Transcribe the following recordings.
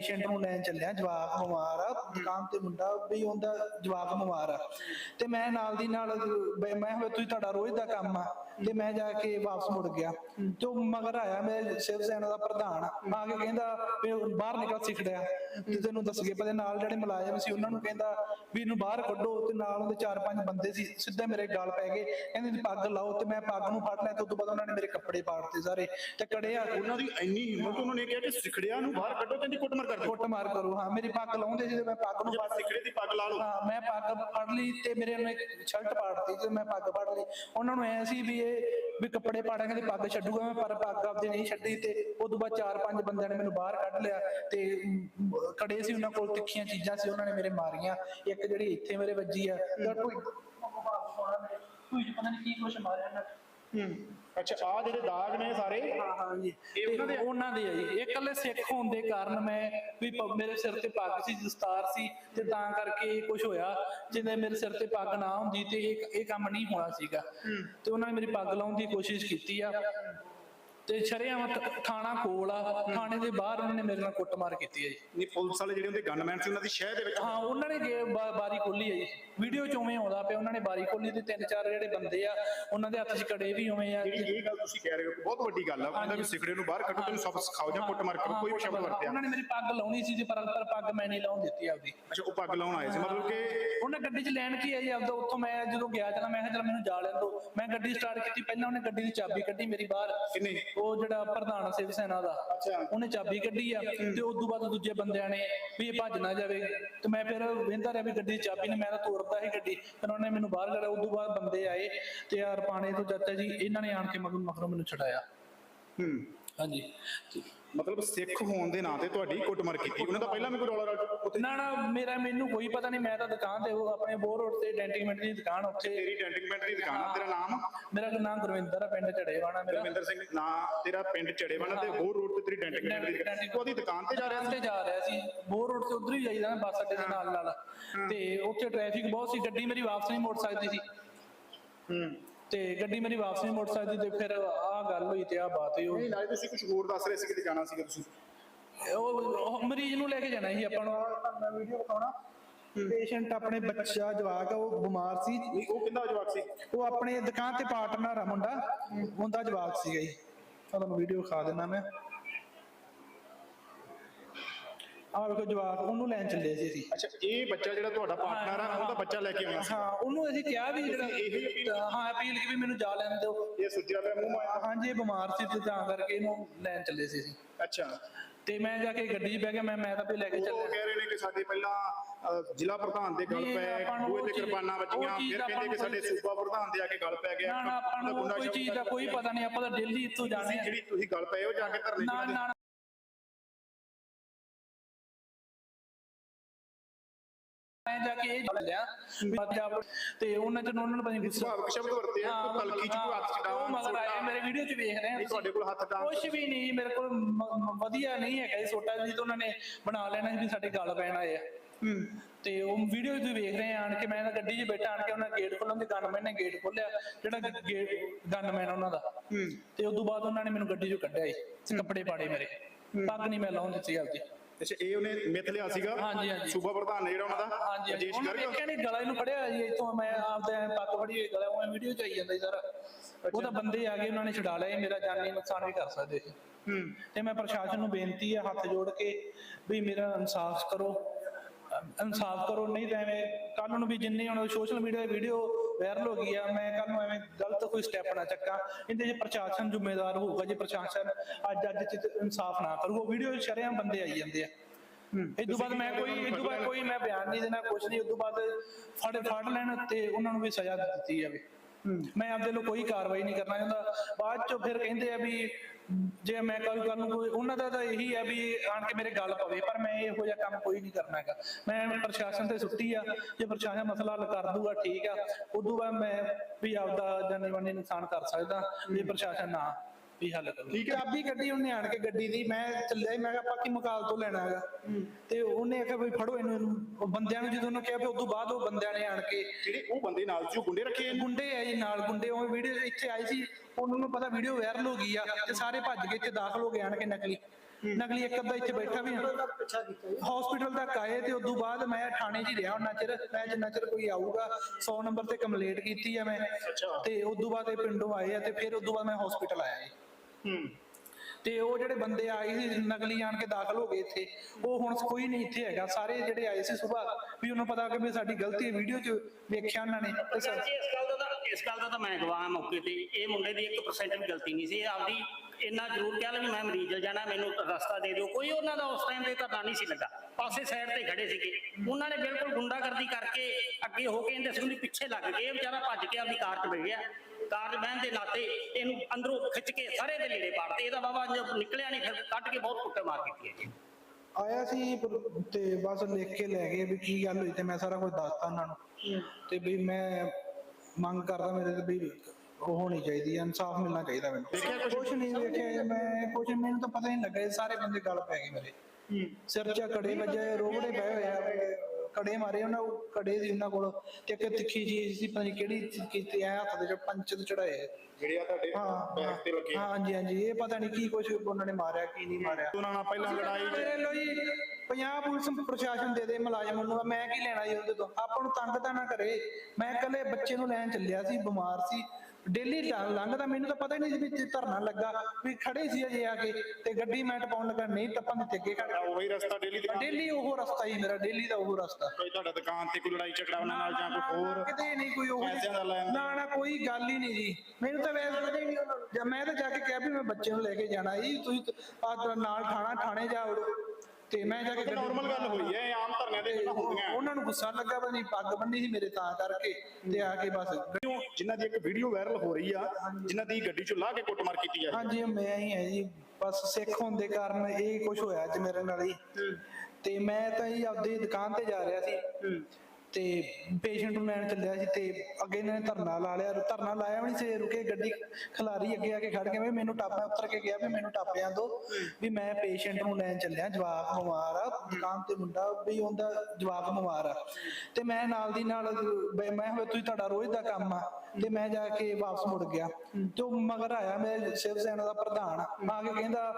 Patient ਨੂੰ ਲੈਣ ਚੱਲਿਆ ਜਵਾਬ ਬਿਮਾਰ ਆ, ਦੁਕਾਨ ਤੇ ਮੁੰਡਾ ਵੀ ਉਹਦਾ ਜਵਾਬ ਬਿਮਾਰ ਆ। ਤੇ ਮੈਂ ਨਾਲ ਦੀ ਨਾਲ ਬ- ਮੈਂ ਹੋਵੇ ਤੁਸੀਂ ਤੁਹਾਡਾ ਰੋਜ਼ ਦਾ ਕੰਮ ਆ। ਤੇ ਮੈਂ ਜਾ ਕੇ ਵਾਪਸ ਮੁੜ ਗਿਆ ਤੇ ਉਹ ਮਗਰ ਆਇਆ ਮੈਂ ਸ਼ਿਵ ਸੈਨਾ ਦਾ ਪ੍ਰਧਾਨ ਆ ਕੇ ਕਹਿੰਦਾ ਵੀ ਬਾਹਰ ਨਿਕਲ ਸਿੱਖੜਿਆ ਤੇ ਤੈਨੂੰ ਦੱਸ ਗਏ ਪਤੇ ਨਾਲ ਜਿਹੜੇ ਮੁਲਾਜ਼ਮ ਸੀ ਉਹਨਾਂ ਨੂੰ ਕਹਿੰਦਾ ਵੀ ਇਹਨੂੰ ਬਾਹਰ ਕੱਢੋ ਤੇ ਨਾਲ ਉਹਦੇ ਚਾਰ ਪੰਜ ਬੰਦੇ ਸੀ ਸਿੱਧਾ ਮੇਰੇ ਗਾਲ ਪੈ ਗਏ। ਕਹਿੰਦੇ ਪੱਗ ਲਾਓ ਤੇ ਮੈਂ ਪੱਗ ਨੂੰ ਫੜ ਲਿਆ ਤੇ ਉਸ ਤੋਂ ਬਾਅਦ ਉਹਨਾਂ ਨੇ ਮੇਰੇ ਕੱਪੜੇ ਪਾੜਤੇ ਸਾਰੇ ਤੇ ਕੜਿਆ ਉਹਨਾਂ ਦੀ ਇੰਨੀ ਹਿੰਮਤ ਉਹਨਾਂ ਨੇ ਕਿਹਾ ਕਿ ਸਿਖੜਿਆ ਨੂੰ ਬਾਹਰ ਕੱਢੋ ਤੇ ਇਹਦੀ ਕੁੱਟਮਾਰ ਕਰ ਦਿਓ। ਕੁੱਟ ਮਾਰ ਕਰੋ ਹਾਂ ਮੇਰੀ ਪੱਗ ਲਾਉਂਦੇ ਸੀ ਤੇ ਮੈਂ ਪੱਗ ਨੂੰ ਫੜ ਸਿਖੜੇ ਦੀ ਪੱਗ ਲਾ ਲਓ। ਹਾਂ ਮੈਂ ਪੱਗ ਫੜ ਲਈ ਤੇ ਮੇਰੇ ਨੇ ਸ਼ਰਟ ਪਾੜਤੀ ਤੇ ਮੈਂ ਪੱਗ ਫੜ ਲਈ। ਉਹਨਾਂ ਨੂੰ ਐ ਸੀ ਵੀ ਇਹ ਵੀ ਕੱਪੜੇ ਪਾੜਾਂਗੇ ਤੇ ਪੱਗ ਛੱਡੂਗਾ ਮੈਂ ਪਰ ਪੱਗ ਆਪਦੀ ਨਹੀਂ ਛੱਡੀ ਤੇ ਤੋਂ ਬਾਅਦ ਚਾਰ ਪੰਜ ਬੰਦਿਆਂ ਨੇ ਮੈਨੂੰ ਬਾਹਰ ਕੱਢ ਲਿਆ ਤੇ ਕੜੇ ਸੀ ਉਹਨਾਂ ਕੋਲ ਤਿੱਖੀਆਂ ਚੀਜ਼ਾਂ ਸੀ ਉਹਨਾਂ ਨੇ ਮੇਰੇ ਮਾਰੀਆਂ। ਇੱਕ ਜਿਹੜੀ ਇੱਥੇ ਮੇਰੇ ਵੱਜੀ ਆ ਕੋਈ ਪਤਾ ਨਹੀਂ ਕੀ ਕੁਛ ਮਾਰਿਆ ਨਾ। ਅੱਛਾ ਆ ਜਿਹੜੇ ਦਾਗ ਨੇ ਸਾਰੇ? ਹਾਂ ਹਾਂ ਜੀ। ਇਹ ਉਹਨਾਂ ਦੇ ਤੇ ਉਹਨਾਂ ਦੇ ਆ ਜੀ। ਇਹ ਇਕੱਲੇ ਸਿੱਖ ਹੋਣ ਦੇ ਕਾਰਨ ਮੈਂ ਵੀ ਪ- ਮੇਰੇ ਸਿਰ ਤੇ ਪੱਗ ਸੀ ਦਸਤਾਰ ਸੀ ਤੇ ਤਾਂ ਕਰਕੇ ਇਹ ਕੁਝ ਹੋਇਆ। ਜਿਵੇਂ ਮੇਰੇ ਸਿਰ ਤੇ ਪੱਗ ਨਾ ਹੁੰਦੀ ਤੇ ਇਹ ਇਹ ਕੰਮ ਨਹੀਂ ਹੋਣਾ ਸੀਗਾ। ਤੇ ਉਹਨਾਂ ਨੇ ਮੇਰੀ ਪੱਗ ਲਾਉਣ ਦੀ ਕੋਸ਼ਿਸ਼ ਕੀਤੀ ਆ। ਤੇ ਸ਼ਰੇਆਮ ਥਾਣਾ ਕੋਲ ਆ ਥਾਣੇ ਦੇ ਬਾਹਰ ਉਹਨਾਂ ਨੇ ਮੇਰੇ ਨਾਲ ਕੁੱਟਮਾਰ ਕੀਤੀ ਹੈ ਜੀ। ਨਹੀਂ ਪੁਲਿਸ ਵਾਲੇ ਜਿਹੜੇ ਉਹਦੇ ਗਨਮੈਨ ਸੀ ਉਹਨਾਂ ਦੀ ਸ਼ਹਿਰ ਦੇ ਵਿੱਚ ਹਾਂ ਉਹਨਾਂ ਨੇ ਗੇ- ਬਾ- ਬਾਰੀ ਖੋਲੀ ਹੈ ਜੀ। ਵੀਡੀਓ ਚ ਉਵੇਂ ਆਉਂਦਾ ਪਿਆ ਉਹਨਾਂ ਨੇ ਬਾਰੀ ਖੋਲੀ ਤੇ ਤਿੰਨ ਚਾਰ ਜਿਹੜੇ ਬੰਦੇ ਆ ਉਹਨਾਂ ਦੇ ਹੱਥ 'ਚ ਕੜੇ ਵੀ ਉਵੇਂ ਆ। ਜਿਹੜੀ ਇਹ ਗੱਲ ਤੁਸੀਂ ਕਹਿ ਰਹੇ ਹੋ ਕਿ ਬਹੁਤ ਵੱਡੀ ਗੱਲ ਆ ਕਹਿੰਦਾ ਵੀ ਸਿਖੜੇ ਨੂੰ ਬਾਹਰ ਕੱਢੋ ਤੈਨੂੰ ਸਭ ਸਿਖਾਓ ਜਾਂ ਕੁੱਟਮਾਰ ਕਰੋ ਕੋਈ ਵੀ ਸ਼ਬਦ ਵਰਤਿਆ। ਉਹਨਾਂ ਨੇ ਮੇਰੀ ਪੱਗ ਲਾਉਣੀ ਸੀ ਜੀ ਪਰ ਪਰ ਪੱਗ ਮੈਂ ਨਹੀਂ ਲਾਉਣ ਦਿੱਤੀ ਆਪਦੀ। ਅੱਛਾ ਉਹ ਪੱਗ ਲਾਉਣ ਆਏ ਸੀ ਮਤਲਬ ਕਿ ਉਹਨੇ ਗੱਡੀ 'ਚ ਲੈਣ ਕੀ ਹੈ ਜੀ ਆਪਦਾ ਉੱਥੋਂ ਮੈਂ ਜਦੋਂ ਗਿਆ ਚਲਾ ਮੈਂ ਕਿਹਾ ਚਲ ਮੈਨੂੰ ਜਾ ਲੈਣ ਦੋ। ਮੈਂ ਗੱਡੀ ਸਟਾਰਟ ਕੀਤੀ ਪਹਿਲਾਂ ਉਹਨੇ ਗੱਡੀ ਦੀ ਚਾਬੀ ਕੱਢੀ ਮੇਰੀ ਬਾਹਰ। ਕਿੰਨੇ? ਉਹ ਜਿਹੜਾ ਪ੍ਰਧਾਨ ਸਿਵ ਸੈਨਾ ਦਾ। ਉਹਨੇ ਚਾਬੀ ਕੱਢੀ ਆ ਤੇ ਉਸ ਤੋਂ ਬਾਅਦ ਦੂਜੇ ਬੰਦਿਆਂ ਨੇ ਵੀ ਇਹ ਭੱਜ ਨਾ ਜਾਵੇ। ਤੇ ਮੈਂ ਫਿਰ ਵੇਂਦਾ ਰਿਹਾ ਵੀ ਗੱਡੀ ਦੀ ਚਾਬੀ ਨੇ ਮੈਂ ਤਾਂ ਤੋੜਦਾ ਸੀ ਗੱਡੀ। ਫਿਰ ਉਹਨੇ ਮੈਨੂੰ ਬਾਹਰ ਕੱਢਿਆ ਉਸ ਤੋਂ ਬਾਅਦ ਬੰਦੇ ਆਏ ਤੇ ਯਾਰ ਪਾਣੇ ਤੋਂ ਚਾਚਾ ਜੀ ਇਹਨਾਂ ਨੇ ਆਣ ਕੇ ਮਗਰ ਮਗਰੋਂ ਮੈਨੂੰ ਛਡਾਇਆ। ਹੂੰ। ਹਾਂਜੀ। ਮਤਲਬ ਸਿੱਖ ਹੋਣ ਦੇ ਨਾਂ ਤੇ ਤੁਹਾਡੀ ਕੁੱਟਮਾਰ ਕੀਤੀ। ਉਹਨਾਂ ਦਾ ਪਹਿਲਾਂ ਵੀ ਕੋਈ ਰੌਲਾ ਰੱਟ ਉੱਥੇ? ਨਾ ਨਾ ਮੇਰਾ ਮੈਨੂੰ ਕੋਈ ਪਤਾ ਨਹੀਂ। ਮੈਂ ਤਾਂ ਦੁਕਾਨ ਤੇ ਉਹ ਆਪਣੇ ਬੋਰ ਰੋਡ ਤੇ ਡੈਂਟਿੰਗਮੈਂਟ ਦੀ ਦੁਕਾਨ ਉੱਥੇ ਤੇਰੀ ਡੈਂਟਿੰਗਮੈਂਟ ਦੀ ਦੁਕਾਨ ਆ। ਤੇਰਾ ਨਾਮ? ਮੇਰਾ ਨਾਮ ਗੁਰਵਿੰਦਰ ਆ ਪਿੰਡ ਝੜੇਵਾਣਾ ਮੇਰਾ। ਰਵਿੰਦਰ ਸਿੰਘ ਨਾਂ ਤੇਰਾ ਪਿੰਡ ਚੜੇਵਾਲਾ ਤੇ ਹੋਰ ਰੋਡ ਤੇ ਤੇਰੀ ਡੈਂਟਿੰਗਮੈਂਟ ਦੀ ਦੁਕਾਨ ਤੂੰ ਉਹਦੀ ਦੁਕਾਨ ਤੇ ਜਾ ਰਿਹਾ ਦੁਕਾਨ ਤੇ ਜਾ ਰਿਹਾ ਸੀ। ਬੋਰ ਰੋਡ ਤੇ ਉਧਰ ਹੀ ਜਾਈਦਾ ਨਾ ਬੱਸ ਅੱਡੇ ਦੇ ਨਾਲ ਨਾਲ ਤੇ ਉੱਥੇ ਟ੍ਰੈਫਿਕ ਬਹੁਤ ਸੀ। ਗੱਡੀ ਮੇਰੀ ਵਾਪਸ ਨਹੀਂ ਮੁੜ ਸਕਦੀ ਸੀ। ਹੂੰ। ਤੇ ਗੱਡੀ ਮੇਰੀ ਵਾਪਸ ਨਹੀਂ ਮੁੜ ਸਕਦੀ ਤੇ ਫਿਰ ਆਹ ਗੱਲ ਹੋਈ ਤੇ ਆਹ ਬਾਤ ਹੋਈ। ਨਹੀਂ ਨਾਲੇ ਤੁਸੀਂ ਕੁਝ ਹੋਰ ਦੱਸ ਰਹੇ ਸੀ ਕਿ ਜਾਣਾ ਸੀਗਾ ਤੁਸੀਂ? ਉਹ ਉਹ ਮਰੀਜ਼ ਨੂੰ ਲੈ ਕੇ ਜਾਣਾ ਸੀ ਆਪਾਂ ਨੂੰ। ਮੈਂ ਵੀਡੀਓ ਵਿਖਾਉਣਾ। ਪੇਸ਼ੈਂਟ ਆਪਣੇ ਬੱਚਾ ਜਵਾਕ ਆ, ਉਹ ਬਿਮਾਰ ਸੀ। ਨਹੀਂ ਉਹ ਕਿੰਦਾ ਜਵਾਕ ਸੀ? ਉਹ ਆਪਣੇ ਦੁਕਾਨ ਤੇ ਪਾਰਟਨਰ ਆ ਮੁੰਡਾ। ਉਹਦਾ ਜਵਾਕ ਸੀਗਾ ਜੀ। ਤੁਹਾਨੂੰ ਵੀਡੀਓ ਖਾ ਦੇਣਾ ਮੈਂ। ਆਹ ਵੇਖੋ ਜਵਾਕ ਉਹਨੂੰ ਲੈਣ ਚੱਲੇ ਸੀ ਅਸੀਂ। ਅੱਛਾ ਇਹ ਬੱਚਾ ਜਿਹੜਾ ਤੁਹਾਡਾ ਪਾਰਟਨਰ ਆ ਉਹਦਾ ਬੱਚਾ ਲੈ ਕੇ ਆਉਣਾ ਸੀ? ਹਾਂ ਉਹਨੂੰ ਅਸੀਂ ਕਿਹਾ ਵੀ ਜਿਹੜਾ ਇਹ ਅਪੀਲ ਹਾਂ ਅਪੀਲ ਕਿ ਵੀ ਮੈਨੂੰ ਜਾ ਲੈਣ ਦਿਓ। ਇਹ ਸੁੱਜਿਆ ਪਿਆ ਮੂੰਹ ਮਾਇਆ। ਹਾਂਜੀ ਇਹ ਬਿਮਾਰ ਸੀ ਤੇ ਤਾਂ ਕਰਕੇ ਇਹਨੂੰ ਲੈਣ ਚੱਲੇ ਸੀ ਅਸੀਂ। ਅੱਛਾ। ਤੇ ਮੈਂ ਜਾ ਕੇ ਗੱਡੀ 'ਚ ਬਹਿ ਗਿਆ ਮੈਂ ਮੈਂ ਤਾਂ ਵੀ ਲੈ ਕੇ ਉਹ ਚੱਲਿਆ। ਕਹਿ ਰਹੇ ਨੇ ਕਿ ਸਾਡੇ ਪਹਿਲਾਂ ਅਹ, ਜ਼ਿਲ੍ਹਾ ਪ੍ਰਧਾਨ ਦੇ ਗੱਲ ਨਹੀਂ, ਪਏ ਆਪਾਂ ਨੂੰ ਦੂਏ ਉਹ ਤੇ ਚੀਜ਼- ਕਿਰਪਾਨਾਂ ਉਹ ਵੱਜੀਆਂ ਚੀਜ਼ ਫਿਰ ਆਪਾਂ ਕਹਿੰਦੇ ਕਿ ਨੂੰ ਸਾਡੇ ਸੂਬਾ ਪ੍ਰਧਾਨ ਦੇ ਆ ਕੇ ਗੱਲ ਪੈ ਗਿਆ ਨਾ ਨਾ ਆਪਾਂ ਨੂੰ ਕੋਈ ਚੀਜ਼ ਦਾ ਕੋਈ ਪਤਾ ਨਹੀਂ ਆਪਾਂ ਤਾਂ ਦਿੱਲੀ ਇੱਥੋਂ ਜਾਣੇ ਆ ਜਿਹੜੀ ਤੁਸੀਂ ਗੱਲ ਪਏ ਹੋ ਜਾ ਕੇ ਧਰਨੇ ਨਾ ਨਾ। ਮੈਂ ਜਾ ਕੇ ਇਹ ਲਿਆ ਪੰਜਾਬ ਤੇ ਉਹਨਾਂ ਚ ਉਹਨਾਂ ਨੂੰ ਪਤਾ ਨਹੀਂ ਸੁਭਾਵਿਕ ਸ਼ਬਦ ਵਰਤੇ ਆ ਕੋਈ ਕਲਕੀ ਚ ਕੋਈ ਹੱਥ ਚ ਉਹ ਮਗਰ ਆਏ ਮੇਰੇ ਵੀਡੀਓ ਚ ਵੇਖ ਰਹੇ ਆ ਤੁਹਾਡੇ ਕੋਲ ਹੱਥ ਡਾਂਸ ਕੁਝ ਵੀ ਨਹੀਂ ਮੇਰੇ ਕੋਲ ਵਧੀਆ ਨਹੀਂ ਹੈਗਾ ਇਹ ਛੋਟਾ ਜੀ ਤਾਂ ਉਹਨਾਂ ਨੇ ਬਣਾ ਲੈਣਾ ਸੀ ਵੀ ਸਾਡੇ ਗੱਲ ਪੈਣ ਆਏ ਆ। ਤੇ ਉਹ ਵੀਡੀਓ ਤੁਸੀਂ ਵੇਖ ਰਹੇ ਆ ਆਣ ਕੇ ਮੈਂ ਤਾਂ ਗੱਡੀ 'ਚ ਬੈਠਾ ਆਣ ਕੇ ਉਹਨਾਂ ਗੇਟ ਖੋਲਣ ਦੇ ਗਨਮੈਨ ਨੇ ਗੇਟ ਖੋਲਿਆ ਜਿਹੜਾ ਗਨਮੈਨ ਉਹਨਾਂ ਦਾ। ਤੇ ਉਸ ਤੋਂ ਬਾਅਦ ਉਹਨਾਂ ਨੇ ਮੈਨੂੰ ਗੱਡੀ 'ਚੋਂ ਕੱਢਿਆ ਜੀ ਤੇ ਕੱਪੜੇ ਪਾੜੇ ਮੇਰੇ। ਪੱਗ ਨਹੀਂ ਮੈਂ ਲਾਉਣ ਦਿੱਤੀ ਆਪਦੀ। ਅੱਛਾ ਇਹ ਉਹਨੇ ਮਿੱਥ ਲਿਆ ਸੀਗਾ? ਹਾਂਜੀ, ਹਾਂਜੀ। ਸੂਬਾ ਪ੍ਰਧਾਨ ਨੇ ਜਿਹੜਾ ਉਹਨਾਂ ਦਾ? ਹਾਂਜੀ ਹਾਂਜੀ। ਰਾਜੇਸ਼ ਉਹਨੇ ਗਰਗ ਦੇਖਿਆ ਨਹੀਂ ਗਲਾ ਇਹਨੂੰ ਫੜਿਆ ਜੀ ਇੱਥੋਂ ਮੈਂ ਆਪਦੇ ਐਂ ਪੱਗ ਫੜੀ ਹੋਈ ਗਲਾ ਉਹ ਵੀਡੀਓ 'ਚ ਆਈ ਜਾਂਦਾ ਜੀ ਸਾਰਾ। ਉਹ ਤਾਂ ਬੰਦੇ ਆ ਗਏ ਉਹਨਾਂ ਨੇ ਛਡਾ ਲਿਆ ਇਹ ਮੇਰਾ ਜਾਨੀ ਨੁਕਸਾਨ ਵੀ ਕਰ ਸਕਦੇ ਸੀ। ਹੂੰ। ਤੇ ਮੈਂ ਪ੍ਰਸ਼ਾਸਨ ਨੂੰ ਬੇਨਤੀ ਹੈ ਹੱਥ ਜੋੜ ਕੇ ਵੀ ਮੇਰਾ ਇਨਸਾਫ ਕਰੋ। ਇਨਸਾਫ ਕਰੋ ਨਹੀਂ ਤਾਂ ਐਵੇਂ ਕੱਲ ਨੂੰ ਵੀ ਜਿੰਨੇ ਹੁਣ ਸੋਸ਼ਲ ਮੀਡੀਆ ਤੇ ਵੀਡੀਓ ਵਾਇਰਲ ਹੋ ਗਈ ਆ ਮੈਂ ਕੱਲ ਨੂੰ ਐਵੇਂ ਗਲਤ ਕੋਈ ਸਟੈਪ ਨਾ ਚੱਕਾਂ। ਇਹਦੇ 'ਚ ਪ੍ਰਸ਼ਾਸਨ ਜ਼ਿੰਮੇਵਾਰ ਹੋਊਗਾ ਜੇ ਪ੍ਰਸ਼ਾਸਨ ਅੱਜ ਅੱਜ ਚ ਇਨਸਾਫ ਨਾ ਕਰੂਗਾ ਵੀਡੀਓ ਸ਼ਰੇਆਮ ਬੰਦੇ ਆਈ ਜਾਂਦੇ ਆ। ਇਸ ਤੋਂ ਬਾਅਦ ਮੈਂ ਕੋਈ ਇਸ ਤੋਂ ਬਾਅਦ ਕੋਈ ਮੈਂ ਬਿਆਨ ਨਹੀਂ ਦੇਣਾ ਕੁਝ ਨਹੀਂ ਉਸ ਤੋਂ ਬਾਅਦ ਫੜ ਫੜ ਲੈਣ ਤੇ ਉਹਨਾਂ ਨੂੰ ਵੀ ਸਜ਼ਾ ਦਿੱਤੀ ਜਾਵੇ। ਮੈਂ ਆਪਦੇ ਲੋ ਕੋਈ ਕਾਰਵਾਈ ਨਹੀਂ ਕਰਨਾ ਚਾਹੁੰਦਾ। ਬਾਅਦ ਚੋਂ ਫਿਰ ਕਹਿੰਦੇ ਆ ਵੀ ਜੇ ਮੈਂ ਕੱਲ ਕੱਲ ਨੂੰ ਕੋਈ, ਉਹਨਾਂ ਦਾ ਤਾਂ ਇਹੀ ਹੈ ਵੀ ਆਣ ਕੇ ਮੇਰੇ ਗੱਲ ਪਵੇ, ਪਰ ਮੈਂ ਇਹੋ ਜਿਹਾ ਕੰਮ ਕੋਈ ਨਹੀਂ ਕਰਨਾ ਹੈਗਾ। ਮੈਂ ਪ੍ਰਸ਼ਾਸਨ ਤੇ ਸੁੱਟੀ ਆ, ਜੇ ਪ੍ਰਸ਼ਾਸਨ ਮਸਲਾ ਹੱਲ ਕਰ ਦੂਗਾ, ਠੀਕ ਆ। ਉਦੋਂ ਬਾਅਦ ਮੈਂ ਵੀ ਆਪਦਾ ਜਾਨੀ ਮਾਨੀ ਨੁਕਸਾਨ ਕਰ ਸਕਦਾ, ਜੇ ਪ੍ਰਸ਼ਾਸਨ ਨਾ ਵੀ ਹੱਲ ਕਰੂ ਠੀਕ ਹੈ। ਚਾਬੀ ਕੱਢੀ ਉਹਨੇ ਆਣ ਕੇ ਗੱਡੀ ਦੀ ਮੈਂ ਚੱਲਿਆ ਮੈਂ ਕਿਹਾ ਪਾਕੀ ਮਕਾਲ ਤੋਂ ਲੈਣਾ ਹੈਗਾ। ਤੇ ਉਹਨੇ ਆਖਿਆ ਵੀ ਫੜੋ ਇਹਨੂੰ ਇਹਨੂੰ ਉਹ ਬੰਦਿਆਂ ਨੂੰ ਜਦੋਂ ਉਹਨੇ ਕਿਹਾ ਵੀ ਉਦੋਂ ਬਾਅਦ ਉਹ ਬੰਦਿਆਂ ਨੇ ਆਣ ਕੇ ਜਿਹੜੇ ਉਹ ਬੰਦੇ ਨਾਲ ਜੋ ਗੁੰਡੇ ਰੱਖੇ ਗੁੰਡੇ ਆ ਜੀ ਨਾਲ ਗੁੰਡੇ ਉਹ ਵੀਡੀਓ ਇੱਥੇ ਆਈ ਸੀ ਉਹਨਾਂ ਨੂੰ ਪਤਾ ਵੀਡੀਓ ਵਾਇਰਲ ਹੋ ਗਈ ਆ ਤੇ ਸਾਰੇ ਭੱਜ ਕੇ ਇੱਥੇ ਦਾਖਲ ਹੋ ਗਏ ਆਣ ਕੇ ਨਕਲੀ। ਨਕਲੀ ਇੱਕ ਅੱਧਾ ਇੱਥੇ ਬੈਠਾ ਵੀ ਪਿੱਛਾ ਕੀਤਾ ਜੀ। ਹਸਪੀਟਲ ਤੱਕ ਆਏ ਤੇ ਉਦੋਂ ਬਾਅਦ ਮੈਂ ਥਾਣੇ 'ਚ ਹੀ ਰਿਹਾ ਉਹਨਾਂ ਚਿਰ ਮੈਂ ਜਿੰਨਾ ਚਿਰ ਕੋਈ ਆਊਗਾ 100 ਨੰਬਰ ਤੇ ਕੰਪਲੇਂਟ ਕੀਤੀ ਆ ਮੈਂ। ਤੇ ਉਦੋਂ ਬਾਅਦ ਇਹ ਪਿੰਡੋਂ ਆਏ ਆ ਤੇ ਫਿਰ ਉਦੋਂ ਬਾਅਦ ਮੈਂ ਹਸਪੀਟਲ ਆਇਆ ਜੀ। ਹੂੰ। ਤੇ ਉਹ ਜਿਹੜੇ ਬੰਦੇ ਆਏ ਸੀ ਨਕਲੀ ਆਣ ਕੇ ਦਾਖਲ ਹੋ ਗਏ ਇੱਥੇ ਉਹ ਹੁਣ ਕੋਈ ਨਹੀਂ ਇੱਥੇ ਹੈਗਾ। ਸਾਰੇ ਜਿਹੜੇ ਆਏ ਸੀ ਸਵੇਰ ਵੀ ਉਹਨੂੰ ਪਤਾ ਕਿ ਵੀ ਸਾਡੀ ਗਲਤੀ ਹੈ ਵੀਡੀਓ 'ਚ ਵੇਖਿਆ ਉਹਨਾਂ ਨੇ। ਤੇ ਸਰ ਇਸ ਗੱਲ ਦਾ ਤਾਂ ਇਸ ਗੱਲ ਦਾ ਤਾਂ ਮੈਂ ਗਵਾਹ ਮੌਕੇ ਤੇ। ਇਹ ਮੁੰਡੇ ਦੀ 1% ਵੀ ਗਲਤੀ ਨਹੀਂ ਸੀ। ਇਹ ਆਪਦੀ ਇੰਨਾ ਜ਼ਰੂਰ ਕਹਿ ਵੀ ਮੈਂ ਮਰੀਜ਼ ਜਾਣਾ ਮੈਨੂੰ ਰਸਤਾ ਦੇ ਦਿਓ। ਕੋਈ ਉਹਨਾਂ ਦਾ ਉਸ ਟਾਈਮ ਤੇ ਧਰਨਾ ਨਹੀਂ ਸੀ ਲੱਗਾ। ਪਾਸੇ ਸਾਈਡ ਤੇ ਖੜੇ ਸੀਗੇ। ਉਹਨਾਂ ਨੇ ਬਿਲਕੁਲ ਗੁੰਡਾਗਰਦੀ ਕਰਕੇ ਅੱਗੇ ਹੋ ਕੇ ਇਹਦੇ ਸਕੂਲੀ ਪਿੱਛੇ ਲੱਗ ਗਏ। ਇਹ ਵਿਚਾਰਾ ਭੱਜ ਕੇ ਆਪਦੀ ਕਾਰ 'ਚ ਬਹਿ ਗਿਆ। ਕਾਰ 'ਚ ਬਹਿਣ ਦੇ ਨਾਤੇ ਇਹਨੂੰ ਅੰਦਰੋਂ ਖਿੱਚ ਕੇ ਸਾਰੇ ਦੇ ਲੀੜੇ ਪਾੜਤੇ। ਇਹਦਾ ਬਾਬਾ ਨਿਕਲਿਆ ਨਹੀਂ ਫਿਰ ਕੱਢ ਕੇ ਬਹੁਤ ਕੁੱਟੇ ਮਾਰ ਕੀਤੀ ਹੈ ਜੀ। ਆਇਆ ਸੀ ਤੇ ਬਸ ਲਿਖ ਕੇ ਲੈ ਗਏ ਵੀ ਕੀ ਗੱਲ ਹੋਈ ਤੇ ਮੈਂ ਸਾਰਾ ਕੁਝ ਦੱਸਤਾ ਉਹਨਾਂ ਨੂੰ। ਤੇ ਵੀ ਮੈਂ ਮੰਗ ਕਰਦਾ ਮੇਰੇ ਤੇ ਵੀ ਉਹ ਹੋਣੀ ਚਾਹੀਦੀ ਹੈ ਇਨਸਾਫ ਮਿਲਣਾ ਚਾਹੀਦਾ ਮੈਨੂੰ? ਕੁਝ ਨਹੀਂ ਵੇਖਿਆ ਮੈਂ ਕੁਝ ਮੈਨੂੰ ਤਾਂ ਪਤਾ ਹੀ ਨਹੀਂ ਲੱਗਾ ਸਾਰੇ ਬੰਦੇ ਗੱਲ ਪੈ ਗਏ ਮੇਰੇ। ਸਿਰ 'ਚ ਕੜੇ ਵੱਜੇ ਰੋਗੜੇ ਪਏ ਹੋਏ ਆ ਕੜੇ ਮਾਰੇ ਉਹਨਾਂ ਕੋਲ ਕੜੇ ਸੀ ਉਹਨਾਂ ਕੋਲ ਤੇ ਇੱਕ ਤਿੱਖੀ ਚੀਜ਼ ਸੀ ਪਤਾ ਨਹੀਂ ਕਿਹੜੀ ਕੀਤੀ ਐ ਹੱਥ ਦੇ ਚ ਪੰਚ ਤੇ ਚੜਾਏ ਜਿਹੜੇ ਆ ਤੁਹਾਡੇ ਹਾਂ ਬੈਕ ਤੇ ਲੱਗੇ। ਹਾਂ ਹਾਂਜੀ ਹਾਂਜੀ ਇਹ ਪਤਾ ਨਹੀਂ ਕੀ ਕੁਝ ਉਹਨਾਂ ਨੇ ਮਾਰਿਆ ਕੀ ਨਹੀਂ ਮਾਰਿਆ। ਉਹਨਾਂ ਨਾਲ ਪਹਿਲਾਂ ਲੜਾਈ ਮੇਰੇ ਲੋ ਜੀ ਪੰਜਾਬ ਪੁਲਿਸ ਪ੍ਰਸ਼ਾਸਨ ਦੇ ਦੇ ਮੁਲਾਜ਼ਮ ਨੂੰ ਮੈਂ ਕੀ ਲੈਣਾ ਜੀ ਉਹਦੇ ਤੋਂ? ਆਪਾਂ ਨੂੰ ਤੰਗ ਤਾਂ ਨਾ ਕਰੇ। ਮੈਂ ਕੱਲੇ ਬੱਚੇ ਨੂੰ ਲੈਣ ਚੱਲਿਆ ਸੀ ਬਿਮਾਰ ਸੀ। ਡੇਲੀ ਲੰਘਦਾ ਮੈਨੂੰ ਤਾਂ ਪਤਾ ਹੀ ਨਹੀਂ ਸੀ ਵੀ ਧਰਨਾ ਲੱਗਾ ਵੀ ਖੜੇ ਸੀ ਅਜੇ ਆ ਕੇ ਤੇ ਗੱਡੀ ਮੈਂ ਟਪਾਉਣ ਲੱਗਾ ਨਹੀਂ ਟੱਪਣ ਦਿੱਤੇ ਅੱਗੇ ਖੜ ਆ ਉਹੀ ਰਸਤਾ ਡੇਲੀ ਦੁਕਾਨ ਡੇਲੀ ਉਹ ਰਸਤਾ ਹੀ ਮੇਰਾ ਡੇਲੀ ਦਾ ਉਹ ਰਸਤਾ ਕੋਈ ਤੁਹਾਡਾ ਦੁਕਾਨ ਤੇ ਕੋਈ ਲੜਾਈ ਝਗੜਾ ਉਹਨਾਂ ਨਾਲ ਜਾਂ ਕੋਈ ਹੋਰ ਕਿਤੇ ਨਹੀਂ ਕੋਈ ਉਹ ਪੈਸਿਆਂ ਦਾ ਲੈਣ। ਨਾ ਨਾ ਕੋਈ ਗੱਲ ਹੀ ਨਹੀਂ ਜੀ ਮੈਨੂੰ ਤਾਂ ਵੈਸੇ ਪਤਾ ਹੀ ਨਹੀਂ ਉਹਨਾਂ ਨੂੰ ਮੈਂ ਤਾਂ ਜਾ ਕੇ ਕਿਹਾ ਵੀ ਮੈਂ ਬੱਚੇ ਨੂੰ ਲੈ ਕੇ ਜਾਣਾ ਜੀ ਤੁਸੀਂ ਨਾਲ ਥਾਣਾ ਥਾਣੇ ਜਾ ਵੜੋ ਤੇ ਮੈਂ ਜਾ ਕੇ ਗੱਡੀ- ਨਾਰਮਲ ਗੱਲ ਹੋਈ ਹੈ ਆਮ ਧਰਨਿਆਂ ਦੇ ਗੱਲਾਂ ਹੁੰਦੀਆਂ ਉਹਨਾਂ ਨੂੰ ਗੁੱਸਾ ਲੱਗਾ ਪਤਾ ਨਹੀਂ ਪੱਗ ਬੰਨੀ ਸੀ ਮੇਰੇ ਤਾਂ ਕਰਕੇ ਤੇ ਆ ਕੇ ਬਸ ਜਿਨ੍ਹਾਂ ਦੀ ਇੱਕ ਵੀਡੀਓ ਵਾਇਰਲ ਹੋ ਰਹੀ ਆ ਜਿਨ੍ਹਾਂ ਦੀ ਗੱਡੀ ਚੋਂ ਲਾ ਕੇ ਕੁੱਟਮਾਰ ਕੀਤੀ ਆ ਹਾਂਜੀ ਮੈਂ ਹੀ ਹੈ ਜੀ ਬਸ ਸਿੱਖ ਹੋਣ ਦੇ ਕਾਰਨ ਇਹ ਕੁਝ ਹੋਇਆ ਅੱਜ ਮੇਰੇ ਨਾਲ ਹੀ। ਤੇ ਮੈਂ ਤਾਂ ਜੀ ਆਪਦੀ ਦੁਕਾਨ ਤੇ ਜਾ ਰਿਹਾ ਸੀ। ਤੇ ਪੇਸ਼ੈਂਟ ਨੂੰ ਲੈਣ ਚੱਲਿਆ ਸੀ ਤੇ ਅੱਗੇ ਇਹਨਾਂ ਨੇ ਧਰਨਾ ਲਾ ਲਿਆ। ਧਰਨਾ ਲਾਇਆ ਵੀ ਨਹੀਂ ਸੀ ਰੁਕੇ, ਗੱਡੀ ਖਲਾਰੀ ਅੱਗੇ ਆ ਕੇ ਖੜ ਕੇ ਵੀ ਮੈਨੂੰ ਟਾਪਾ ਉਤਰ ਕੇ ਗਿਆ ਵੀ ਮੈਨੂੰ ਟਾਪਿਆਂ ਦੋ, ਵੀ ਮੈਂ ਪੇਸ਼ੈਂਟ ਨੂੰ ਲੈਣ ਚੱਲਿਆ ਜਵਾਬ ਬਿਮਾਰ ਆ, ਦੁਕਾਨ ਤੇ ਮੁੰਡਾ ਵੀ ਉਹਦਾ ਜਵਾਬ ਬਿਮਾਰ ਆ। ਤੇ ਮੈਂ ਨਾਲ ਦੀ ਨਾਲ ਮੈਂ ਹੋਇਆ ਤੁਸੀਂ ਤੁਹਾਡਾ ਰੋਜ਼ ਦਾ ਕੰਮ ਆ। ਤੇ ਮੈਂ ਜਾ ਕੇ ਵਾਪਸ ਮੁੜ ਗਿਆ। ਤੇ ਮਗਰ ਆਇਆ ਮੈਂ ਸ਼ਿਵ ਸੈਨਾ ਦਾ ਪ੍ਰਧਾਨ। ਆ ਕੇ ਕਹਿੰਦਾ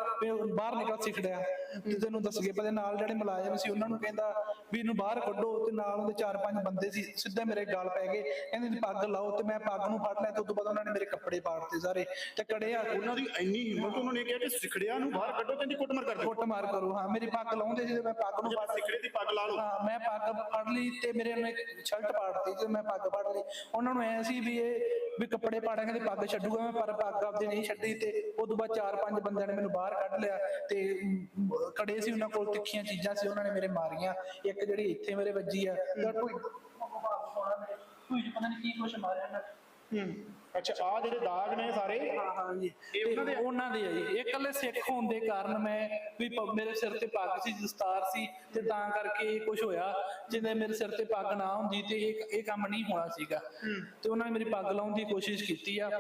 ਬਾਹਰ ਨਿਕਲ ਸਿੱਖੜਿਆ ਤੇ ਤੈਨੂੰ ਦੱਸ ਗਏ ਪਤੇ ਨਾਲ ਜਿਹੜੇ ਮੁਲਾਜ਼ਮ ਸੀ ਉਹਨਾਂ ਨੂੰ ਕਹਿੰਦਾ ਵੀ ਇਹਨੂੰ ਬਾਹਰ ਕੱਢੋ ਤੇ ਨਾਲ ਉਹਦੇ ਚਾਰ ਪੰਜ ਬੰਦੇ ਸੀ ਸਿੱਧਾ ਮੇਰੇ ਗਾਲ ਪੈ ਗਏ। ਕਹਿੰਦੇ ਪੱਗ ਲਾਓ ਤੇ ਮੈਂ ਪੱਗ ਨੂੰ ਫੜ ਲਿਆ ਤੇ ਤੋਂ ਬਾਅਦ ਉਹਨਾਂ ਨੇ ਮੇਰੇ ਕੱਪੜੇ ਪਾੜਤੇ ਸਾਰੇ ਤੇ ਕੜੇ ਆ ਉਹਨਾਂ ਦੀ ਇੰਨੀ ਹਿੰਮਤ ਉਹਨਾਂ ਨੇ ਕਿਹਾ ਕਿ ਸਿਖੜਿਆ ਨੂੰ ਬਾਹਰ ਕੱਢੋ ਤੇ ਇਹਦੀ ਕੁੱਟਮਾਰ ਕਰ ਦਿਓ। ਕੁੱਟ ਮਾਰ ਕਰੋ ਹਾਂ ਮੇਰੀ ਪੱਗ ਲਾਉਂਦੇ ਸੀ ਤੇ ਮੈਂ ਪੱਗ ਨੂੰ ਫੜ ਸਿਖੜੇ ਦੀ ਪੱਗ ਲਾ ਲਓ। ਹਾਂ ਮੈਂ ਪੱਗ ਫੜ ਲਈ ਤੇ ਮੇਰੇ ਨੇ ਸ਼ਰਟ ਪਾੜਤੀ ਤੇ ਮੈਂ ਪੱਗ ਫੜ ਲਈ। ਉਹਨਾਂ ਨੂੰ ਐ ਸੀ ਵੀ ਇਹ ਵੀ ਕੱਪੜੇ ਪਾੜਾਂਗੇ ਤੇ ਪੱਗ ਛੱਡੂਗਾ ਮੈਂ ਪਰ ਪੱਗ ਆਪਦੀ ਨਹੀਂ ਛੱਡੀ ਤੇ ਉਸ ਤੋਂ ਬਾਅਦ ਚਾਰ ਪੰਜ ਬੰਦਿਆਂ ਨੇ ਮੈਨੂੰ ਬਾਹਰ ਕੱਢ ਲਿਆ ਤੇ ਕੜੇ ਸੀ ਉਹਨਾਂ ਕੋਲ ਤਿੱਖੀਆਂ ਚੀਜ਼ਾਂ ਸੀ ਉਹਨਾਂ ਨੇ ਮੇਰੇ ਮਾਰੀਆਂ। ਇੱਕ ਜਿਹੜੀ ਇੱਥੇ ਮੇਰੇ ਵੱਜੀ ਆ ਤੇ ਕੋਈ ਕੋਈ ਪਤਾ ਨਹੀਂ ਕੀ ਕੁਛ ਮਾਰਿਆ ਨਾ। ਅੱਛਾ ਆ ਜਿਹੜੇ ਦਾਗ ਨੇ ਸਾਰੇ? ਹਾਂ ਹਾਂ ਜੀ। ਇਹ ਉਹਨਾਂ ਦੇ ਆ? ਉਹਨਾਂ ਦੇ ਆ ਜੀ। ਇਹ ਇਕੱਲੇ ਸਿੱਖ ਹੋਣ ਦੇ ਕਾਰਨ ਮੈਂ ਵੀ ਪ- ਮੇਰੇ ਸਿਰ ਤੇ ਪੱਗ ਸੀ ਦਸਤਾਰ ਸੀ ਤੇ ਤਾਂ ਕਰਕੇ ਇਹ ਕੁਝ ਹੋਇਆ। ਜਿਵੇਂ ਮੇਰੇ ਸਿਰ ਤੇ ਪੱਗ ਨਾ ਹੁੰਦੀ ਤੇ ਇਹ ਇਹ ਕੰਮ ਨਹੀਂ ਹੋਣਾ ਸੀਗਾ। ਤੇ ਉਹਨਾਂ ਨੇ ਮੇਰੀ ਪੱਗ ਲਾਉਣ ਦੀ ਕੋਸ਼ਿਸ਼ ਕੀਤੀ ਆ।